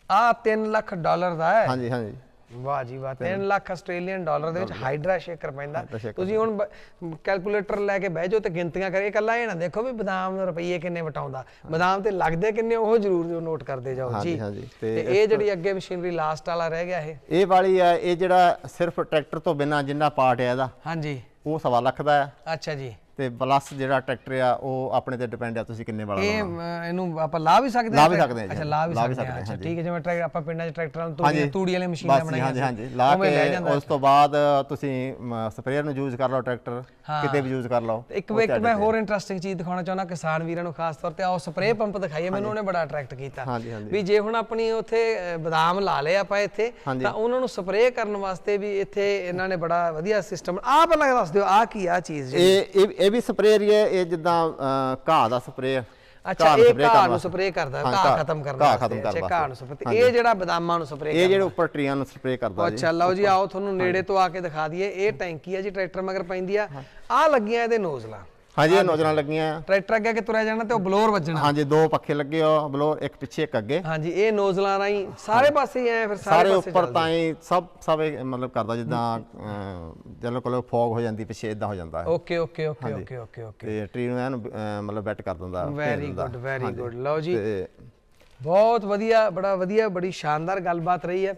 ਆ 3 ਲੱਖ ਡਾਲਰ ਦਾ ਹੈ। ਹਾਂਜੀ ਹਾਂਜੀ। ਵਾਹ ਜੀ ਵਾਹ 3 ਲੱਖ ਆਸਟ੍ਰੇਲੀਅਨ ਡਾਲਰ ਦੇ ਵਿੱਚ ਹਾਈਡਰਾ ਸ਼ੇਕਰ ਪੈਂਦਾ। ਤੁਸੀਂ ਹੁਣ ਕੈਲਕੂਲੇਟਰ ਲੈ ਕੇ ਬਹਿ ਜਾਓ ਤੇ ਗਿਣਤੀਆਂ ਕਰੇ ਇਕੱਲਾ ਇਹ ਨਾ ਦੇਖੋ ਵੀ ਬਦਾਮ ਰੁਪਈਏ ਕਿੰਨੇ ਵਟਾਉਂਦਾ। ਬਦਾਮ ਤੇ ਲੱਗਦੇ ਕਿੰਨੇ ਉਹ ਜ਼ਰੂਰ ਨੋਟ ਕਰਦੇ ਜਾਓ। ਜੀ ਤੇ ਇਹ ਜਿਹੜੀ ਅੱਗੇ ਮਸ਼ੀਨਰੀ ਲਾਸਟ ਵਾਲਾ ਰਹਿ ਗਿਆ ਇਹ? ਇਹ ਵਾਲੀ ਆ ਇਹ ਜਿਹੜਾ ਸਿਰਫ ਟਰੈਕਟਰ ਤੋਂ ਬਿਨਾ ਜਿੰਨਾ ਪਾਰਟ ਹੈ ਇਹਦਾ ਹਾਂਜੀ। ਉਹ ਸਵਾ ਲੱਖ ਦਾ ਆ। ਅੱਛਾ ਜੀ। ਤੇ ਪਲੱਸ ਜਿਹੜਾ ਟਰੈਕਟਰ ਆ ਉਹ ਆਪਣੇ ਤੇ ਡਿਪੈਂਡ ਆ ਤੁਸੀਂ ਕਿੰਨੇ ਵਾਲਾ ਇਹ ਲਾਉਣਾ ਅਮ, ਇਹਨੂੰ ਆਪਾਂ ਲਾ ਵੀ ਸਕਦੇ ਲਾ ਵੀ ਸਕਦੇ ਹਾਂ ਜੀ, ਅੱਛਾ ਲਾ ਵੀ ਲਾ ਵੀ ਸਕਦੇ ਹਾਂ ਅੱਛਾ। ਠੀਕ ਹੈ ਜਿਵੇਂ ਟਰੈਕ ਆਪਾਂ ਪਿੰਡਾਂ 'ਚ ਟਰੈਕਟਰਾਂ ਨੂੰ ਤੂੜੀ ਤੂੜੀ ਵਾਲੀ ਮਸ਼ੀਨਾਂ ਬਸ ਜੀ, ਬਣਾਈਆਂ ਹਾਂਜੀ ਸੀ। ਲਾ ਉਵੇਂ ਕੇ ਜਾਂਦਾ। ਉਸ ਤੋਂ ਬਾਅਦ ਤੁਸੀਂ ਸਪਰੇਅਰ ਨੂੰ ਯੂਜ਼ ਕਰ ਲਓ ਟਰੈਕਟਰ ਕਿਤੇ ਵੀ ਯੂਜ਼ ਕਰ ਲਓ ਇੱਕ ਇੱਕ ਮੈਂ ਹੋਰ ਇੰਟਰਸਟਿੰਗ ਚੀਜ਼ ਦਿਖਾਉਣਾ ਚਾਹੁੰਦਾ ਕਿਸਾਨ ਵੀਰਾਂ ਨੂੰ ਖਾਸ ਤੌਰ ਤੇ ਆਹ ਸਪਰੇਅ ਪੰਪ ਦਿਖਾਈਏ ਮੈਨੂੰ ਉਹਨੇ ਬੜਾ ਅਟਰੈਕਟ ਕੀਤਾ ਹਾਂਜੀ, ਹਾਂਜੀ। ਵੀ ਜੇ ਹੁਣ ਆਪਣੀ ਉੱਥੇ ਅ, ਬਦਾਮ ਲਾ ਲਏ ਆਪਾਂ ਇੱਥੇ। ਤਾਂ ਉਹਨਾਂ ਨੂੰ ਸਪਰੇਅ ਕਰਨ ਵਾਸਤੇ ਵੀ ਇੱਥੇ ਇਹਨਾਂ ਨੇ ਬੜਾ ਵਧੀਆ ਸਿਸਟਮ ਆਹ ਪਹਿਲਾਂ ਦੱਸ ਦਿਓ ਆਹ ਕੀ ਆ ਚੀਜ਼ ਇਹ ਇਹ ਵੀ ਸਪਰੇਅਰ ਹੀ ਹੈ ਇਹ ਜਿੱਦਾਂ ਘਾਹ ਦਾ ਸਪਰੇਅਰ ਅੱਛਾ ਇਹ ਘਾਹ ਨੂੰ ਸਪਰੇਅ ਕਰਦਾ ਘਾਹ ਖਤਮ ਕਰਨ ਘਾਹ ਖਤਮ ਅੱਛਾ ਘਾਹ ਨੂੰ। ਸਪਰੇਅ ਇਹ ਜਿਹੜਾ ਬਦਾਮਾਂ ਨੂੰ ਸਪਰੇਅ ਇਹ ਜਿਹੜੇ ਉੱਪਰ ਟਰੀਆਂ ਨੂੰ ਸਪਰੇਅ ਕਰਦਾ ਜੀ। ਅੱਛਾ ਲਓ ਜੀ ਆਓ ਤੁਹਾਨੂੰ ਨੇੜੇ ਤੋਂ ਆ ਕੇ ਦਿਖਾ ਦਈਏ। ਇਹ ਟੈਂਕੀ ਆ ਜੀ ਟਰੈਕਟਰ ਮਗਰ ਪੈਂਦੀ ਆ। ਆ ਲੱਗੀਆਂ ਇਹਦੇ ਨੋਜ਼ਲਾਂ। ਹਾਂਜੀ ਇਹ ਨੌਜਵਾਨ ਲੱਗੀਆਂ ਆ। ਟਰੈਕਟਰ ਅੱਗੇ ਕਿ ਤੁਰਿਆ ਜਾਣਾ ਤੇ ਉਹ ਬਲੋਰ ਵੱਜਣਾ। ਹਾਂਜੀ ਦੋ ਪੱਖੇ ਲੱਗੇ ਹੋ ਬਲੋ ਇੱਕ ਪਿੱਛੇ ਇੱਕ ਅੱਗੇ। ਹਾਂਜੀ ਇਹ ਨੋਜ਼ਲਾਂ ਰਾਹੀਂ ਸਾਰੇ ਪਾਸੇ ਐ ਫਿਰ ਸਾਰੇ ਸਾਰੇ ਪਾਸੇ ਉੱਪਰ ਤਾਂ ਹੀ ਸਭ ਸਭ ਇਹ ਮਤਲਬ ਕਰਦਾ ਜਿੱਦਾਂ ਜਦੋਂ ਕੋਲ ਫੌਗ ਹੋ ਜਾਂਦੀ ਪਿੱਛੇ ਇਦਾਂ ਹੋ ਜਾਂਦਾ ਹੈ। Okay okay okay okay okay okay. ਤੇ ਟਰੀ ਨੂੰ ਐਨ ਅਹ, ਮਤਲਬ ਬੈਟ ਕਰ ਦਿੰਦਾ ਵੈਰੀ ਦਿੰਦਾ। ਗੁੱਡ ਵੈਰੀ ਹਾਂਜੀ। ਗੁੱਡ ਲਓ ਜੀ। ਤੇ ਬਹੁਤ ਵਧੀਆ ਬੜਾ ਵਧੀਆ ਬੜੀ ਸ਼ਾਨਦਾਰ ਗੱਲਬਾਤ ਰਹੀ ਹੈ।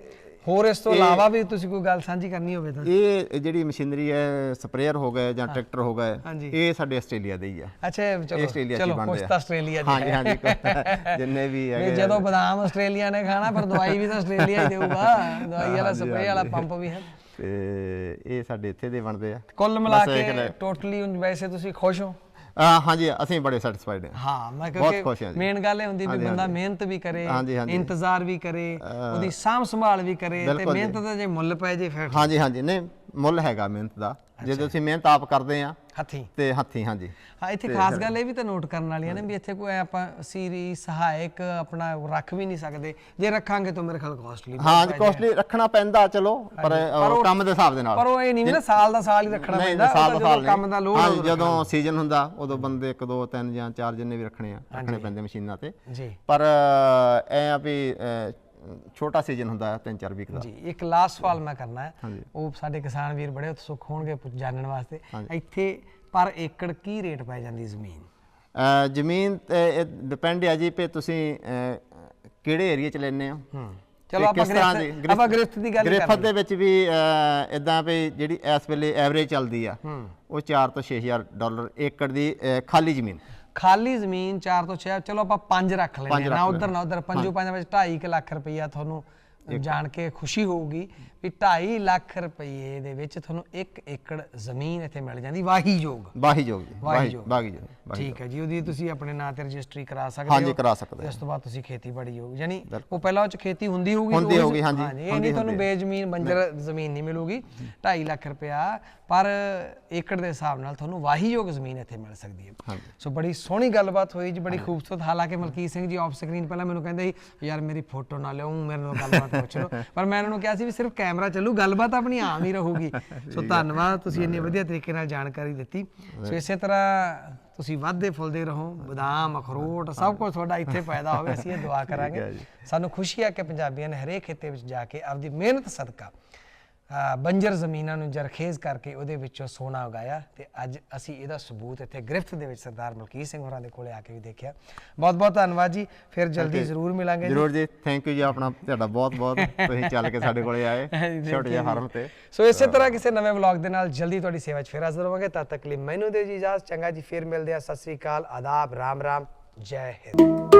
ਹੋਰ ਇਸ ਤੋਂ ਇਲਾਵਾ ਵੀ ਤੁਸੀਂ ਕੋਈ ਗੱਲ ਸਾਂਝੀ ਕਰਨੀ ਹੋਵੇ ਤਾਂ ਇਹ ਜਿਹੜੀ ਮਸ਼ੀਨਰੀ ਹੈ ਸਪਰੇਅਰ ਹੋ ਗਏ ਜਾਂ ਟਰੈਕਟਰ ਹੋ ਹਾਂਜੀ। ਇਹ ਸਾਡੇ ਆਸਟ੍ਰੇਲੀਆ ਦੇ ਹੀ ਆ ਅੱਛਾ ਚਲੋ ਚਲੋ ਆ। ਤਾਂ ਆਸਟ੍ਰੇਲੀਆ ਦੀ ਹਾਂਜੀ। ਹਾਂਜੀ ਜਿੰਨੇ ਵੀ ਹੈਗੇ ਜਦੋਂ ਬਦਾਮ ਆਸਟ੍ਰੇਲੀਆ ਨੇ ਖਾਣਾ ਪਰ ਦਵਾਈ ਵੀ ਤਾਂ ਆਸਟ੍ਰੇਲੀਆ ਹੀ ਦੇਊਗਾ ਦਵਾਈ ਵਾਲਾ ਸਪਰੇਅ ਵਾਲਾ। ਪੰਪ ਵੀ ਹੈ ਤੇ ਇਹ ਸਾਡੇ ਇੱਥੇ ਦੇ ਬਣਦੇ ਆ ਕੁੱਲ ਮਿਲਾ ਕੇ ਟੋਟਲੀ ਵੈਸੇ ਤੁਸੀਂ ਖੁਸ਼ ਹੋ ਅਹ, ਹਾਂਜੀ ਅਸੀਂ ਬੜੇ ਸੈਟੀਸਫਾਈਡ ਹਾਂ ਹਾਂ ਮੈਂ ਬਹੁਤ ਖੁਸ਼ ਹਾਂ ਜੀ। ਮੇਨ ਗੱਲ ਇਹ ਹੁੰਦੀ ਵੀ ਬੰਦਾ। ਮਿਹਨਤ ਵੀ ਕਰੇ ਹਾਂਜੀ, ਹਾਂਜੀ। ਇੰਤਜ਼ਾਰ ਵੀ ਕਰੇ ਉਹਦੀ ਸਾਂਭ ਸੰਭਾਲ ਵੀ ਕਰੇ ਤੇ ਬਿਲਕੁਲ ਜੀ। ਮਿਹਨਤ ਦਾ ਜੇ ਮੁੱਲ ਪੈ ਜੇ ਫਿਰ ਹਾਂਜੀ ਹਾਂਜੀ ਨਹੀਂ ਮੁੱਲ ਹੈਗਾ ਮਿਹਨਤ ਦਾ। ਜੇ ਤੁਸੀਂ ਮਿਹਨਤ ਆਪ ਕਰਦੇ ਆ ਹੱਥੀ। ਤੇ ਹੱਥੀਂ ਹਾਂਜੀ। ਹਾਂ ਇੱਥੇ ਖਾਸ ਗੱਲ ਇਹ ਵੀ ਤਾਂ ਨੋਟ ਕਰਨ ਵਾਲੀਆਂ ਨੇ ਵੀ ਇੱਥੇ ਕੋਈ ਆਪਾਂ ਸੀਰੀ ਸਹਾਇਕ ਆਪਣਾ ਰੱਖ ਵੀ ਨਹੀਂ ਸਕਦੇ। ਜੇ ਰੱਖਾਂਗੇ ਤਾਂ ਮੇਰੇ ਖਿਆਲ ਕਾਸਟਲੀ ਹਾਂ ਕੋਸਟਲੀ ਰੱਖਣਾ ਪੈਂਦਾ ਚਲੋ ਪਰ ਕੰਮ ਦੇ ਹਿਸਾਬ ਦੇ ਨਾਲ। ਪਰ ਉਹ ਇਹ ਨਹੀਂ ਨਾ ਸਾਲ ਦਾ ਸਾਲ ਹੀ ਰੱਖਣਾ ਪੈਂਦਾ ਸਾਲ ਉਹ ਦਾ ਤਾਂ ਸਾਲ ਜਦੋਂ ਕੰਮ ਦਾ ਲੋਡ ਹਾਂ ਜਦੋਂ। ਸੀਜ਼ਨ ਹੁੰਦਾ ਉਦੋਂ ਬੰਦੇ ਇੱਕ ਦੋ ਤਿੰਨ ਜਾਂ ਚਾਰ ਜਿੰਨੇ ਵੀ ਰੱਖਣੇ ਆ ਰੱਖਣੇ ਪੈਂਦੇ ਮਸ਼ੀਨਾਂ ਤੇ। ਜੀ। ਪਰ ਐ ਆ ਵੀ ਛੋਟਾ ਸੀਜ਼ਨ ਹੁੰਦਾ ਤਿੰਨ ਚਾਰ ਵੀਕ ਦਾ। ਜੀ ਇੱਕ ਲਾਸਟ ਸਵਾਲ ਮੈਂ ਕਰਨਾ ਹੈ। ਉਹ ਸਾਡੇ ਕਿਸਾਨ ਵੀਰ ਬੜੇ ਉਤਸੁਕ ਹੋਣਗੇ ਜਾਣਨ ਵਾਸਤੇ। ਇੱਥੇ ਪਰ ਏਕੜ ਕੀ ਰੇਟ ਪੈ ਜਾਂਦੀ ਜ਼ਮੀਨ? ਜ਼ਮੀਨ ਤੇ ਡਿਪੈਂਡ ਆ ਜੀ ਪੇ ਤੁਸੀਂ ਕਿਹੜੇ ਏਰੀਆ ਚ ਲੈਣੇ ਹੂੰ? ਚਲੋ ਆਪਾਂ ਗ੍ਰਿਫਤ ਦੀ- ਆਪਾਂ ਗ੍ਰਿਫਤ ਦੀ ਗੱਲ ਗ੍ਰਿਫਤ ਦੇ ਵਿੱਚ ਵੀ ਇਦਾਂ ਵੀ ਜਿਹੜੀ ਇਸ ਵੇਲੇ ਐਵਰੇਜ ਚੱਲਦੀ ਆ ਉਹ 4 ਤੋਂ 6000 ਡਾਲਰ ਏਕੜ ਦੀ ਖਾਲੀ ਜ਼ਮੀਨ। ਖਾਲੀ ਜ਼ਮੀਨ 4 ਤੋਂ 6 ਚਲੋ ਆਪਾਂ 5 ਰੱਖ ਲੈਂਦੇ ਨਾ ਉਧਰ ਨਾ ਉਧਰ। ਪੰਜੋ ਪੰਜ। ਵਿੱਚ 2.5 ਲੱਖ ਰੁਪਈਆ ਤੁਹਾਨੂੰ ਜਾਣ ਕੇ ਖੁਸ਼ੀ ਹੋਊਗੀ ਵੀ 2.5 ਲੱਖ ਰੁਪਏ ਦੇ ਵਿੱਚ ਤੁਹਾਨੂੰ 1 ਏਕੜ ਜ਼ਮੀਨ ਇੱਥੇ ਮਿਲ ਜਾਂਦੀ। ਵਾਹੀ ਯੋਗ ਵਾਹੀ ਜੀ ਵਾਹੀ ਜੋਗ। ਠੀਕ ਹੈ ਜੀ ਉਹਦੀ ਤੁਸੀਂ ਆਪਣੇ ਨਾਂ ਤੇ ਰਜਿਸਟਰੀ ਕਰਾ ਸਕਦੇ ਹਾਂਜੀ ਹੋ ਕਰਾ ਸਕਦੇ ਤੇ ਉਸ ਤੋਂ ਬਾਅਦ ਤੁਸੀਂ ਖੇਤੀਬਾੜੀ ਹੋਊਗੀ। ਯਾਨੀ ਉਹ ਪਹਿਲਾਂ ਉਹ ਚ ਖੇਤੀ ਹੁੰਦੀ ਹੋਊਗੀ ਹੁੰਦੀ ਹੋਊਗੀ, ਹਾਂਜੀ, ਇਹ ਨਹੀਂ ਤੁਹਾਨੂੰ ਬੇਜ਼ਮੀਨ ਬੰਜਰ ਜ਼ਮੀਨ ਨਹੀਂ ਮਿਲੂਗੀ 2.5 ਲੱਖ ਰੁਪਇਆ ਪਰ ਏਕੜ ਦੇ ਹਿਸਾਬ ਨਾਲ ਤੁਹਾਨੂੰ ਵਾਹੀਯੋਗ ਜ਼ਮੀਨ ਇੱਥੇ ਮਿਲ ਸਕਦੀ ਹੈ। ਹਾਂਜੀ। ਸੋ ਬੜੀ ਸੋਹਣੀ ਗੱਲਬਾਤ ਹੋਈ ਜੀ ਬੜੀ ਖੂਬਸੂਰਤ ਹਾਲਾਂਕਿ ਮਲਕੀਤ ਸਿੰਘ ਜੀ ਆਫ ਸਕਰੀਨ ਪਹਿਲਾਂ ਮੈਨੂੰ ਕਹਿੰਦੇ ਸੀ ਯਾਰ ਮੇਰੀ ਫੋਟੋ ਨਾ ਲਿਆਉਂ ਮੇਰੇ ਨਾਲ ਗੱਲਬਾਤ ਪੁੱਛ ਲਓ। ਪਰ ਮੈਂ ਇਹਨਾਂ ਨੂੰ ਕਿਹਾ ਸੀ ਵੀ ਸਿਰਫ ਕੈਮਰਾ ਚੱਲੂ ਗੱਲਬਾਤ ਆਪਣੀ ਆਮ ਹੀ ਰਹੂਗੀ। ਸੋ ਧੰਨਵਾਦ ਤੁਸੀਂ ਇੰਨੀ ਵਧੀਆ ਤਰੀਕੇ ਨਾਲ ਜਾਣਕਾਰੀ ਦਿੱਤੀ। ਸੋ ਇਸੇ ਤਰ੍ਹਾਂ ਤੁਸੀਂ ਵੱਧਦੇ ਫੁੱਲਦੇ ਰਹੋ ਬਦਾਮ ਅਖਰੋਟ ਸਭ ਕੁਝ ਤੁਹਾਡਾ ਇੱਥੇ ਪੈਦਾ ਹੋਵੇ ਅਸੀਂ ਇਹ ਦੁਆ ਕਰਾਂਗੇ। ਸਾਨੂੰ ਖੁਸ਼ੀ ਹੈ ਕਿ ਪੰਜਾਬੀਆਂ ਨੇ ਹਰੇਕ ਖੇਤੇ ਵਿੱਚ ਜਾ ਕੇ ਆਪਦੀ ਮਿਹਨਤ ਸਦਕਾ ਬੰਜਰ ਜ਼ਮੀਨਾਂ ਨੂੰ ਜਰਖੇਜ਼ ਕਰਕੇ ਉਹਦੇ ਵਿੱਚੋਂ ਸੋਨਾ ਉਗਾਇਆ ਤੇ ਅੱਜ ਅਸੀਂ ਇਹਦਾ ਸਬੂਤ ਇੱਥੇ ਗ੍ਰਿਫਤ ਦੇ ਵਿੱਚ ਸਰਦਾਰ ਮਲਕੀਤ ਸਿੰਘ ਹੋਰਾਂ ਦੇ ਕੋਲੇ ਆ ਕੇ ਵੀ ਦੇਖਿਆ। ਬਹੁਤ ਬਹੁਤ ਧੰਨਵਾਦ ਜੀ ਫਿਰ ਜਲਦੀ ਜ਼ਰੂਰ ਮਿਲਾਂਗੇ ਜੀ। ਜਰੂਰ ਜੀ ਥੈਂਕ ਯੂ ਜੀ ਆਪਣਾ ਤੁਹਾਡਾ ਬਹੁਤ ਬਹੁਤ ਤੁਸੀਂ ਚੱਲ ਕੇ ਸਾਡੇ ਕੋਲੇ ਆਏ ਛੋਟੇ ਜਿਹੇ ਹਰਮ ਤੇ। ਸੋ ਇਸੇ ਤਰ੍ਹਾਂ ਕਿਸੇ ਨਵੇਂ ਵਲੌਗ ਦੇ ਨਾਲ ਜਲਦੀ ਤੁਹਾਡੀ ਸੇਵਾ 'ਚ ਫਿਰ ਹਾਜ਼ਰ ਹੋਵਾਂਗੇ ਤਦ ਤੱਕ ਲਈ ਮੈਨੂੰ ਦਿਓ ਜੀ ਇਜਾਜ਼ਤ ਚੰਗਾ ਜੀ ਫਿਰ ਮਿਲਦੇ ਆ ਸਤਿ ਸ੍ਰੀ ਅਕਾਲ ਆਦਾਬ ਰਾਮ ਰਾਮ ਜੈ ਹਿੰਦ।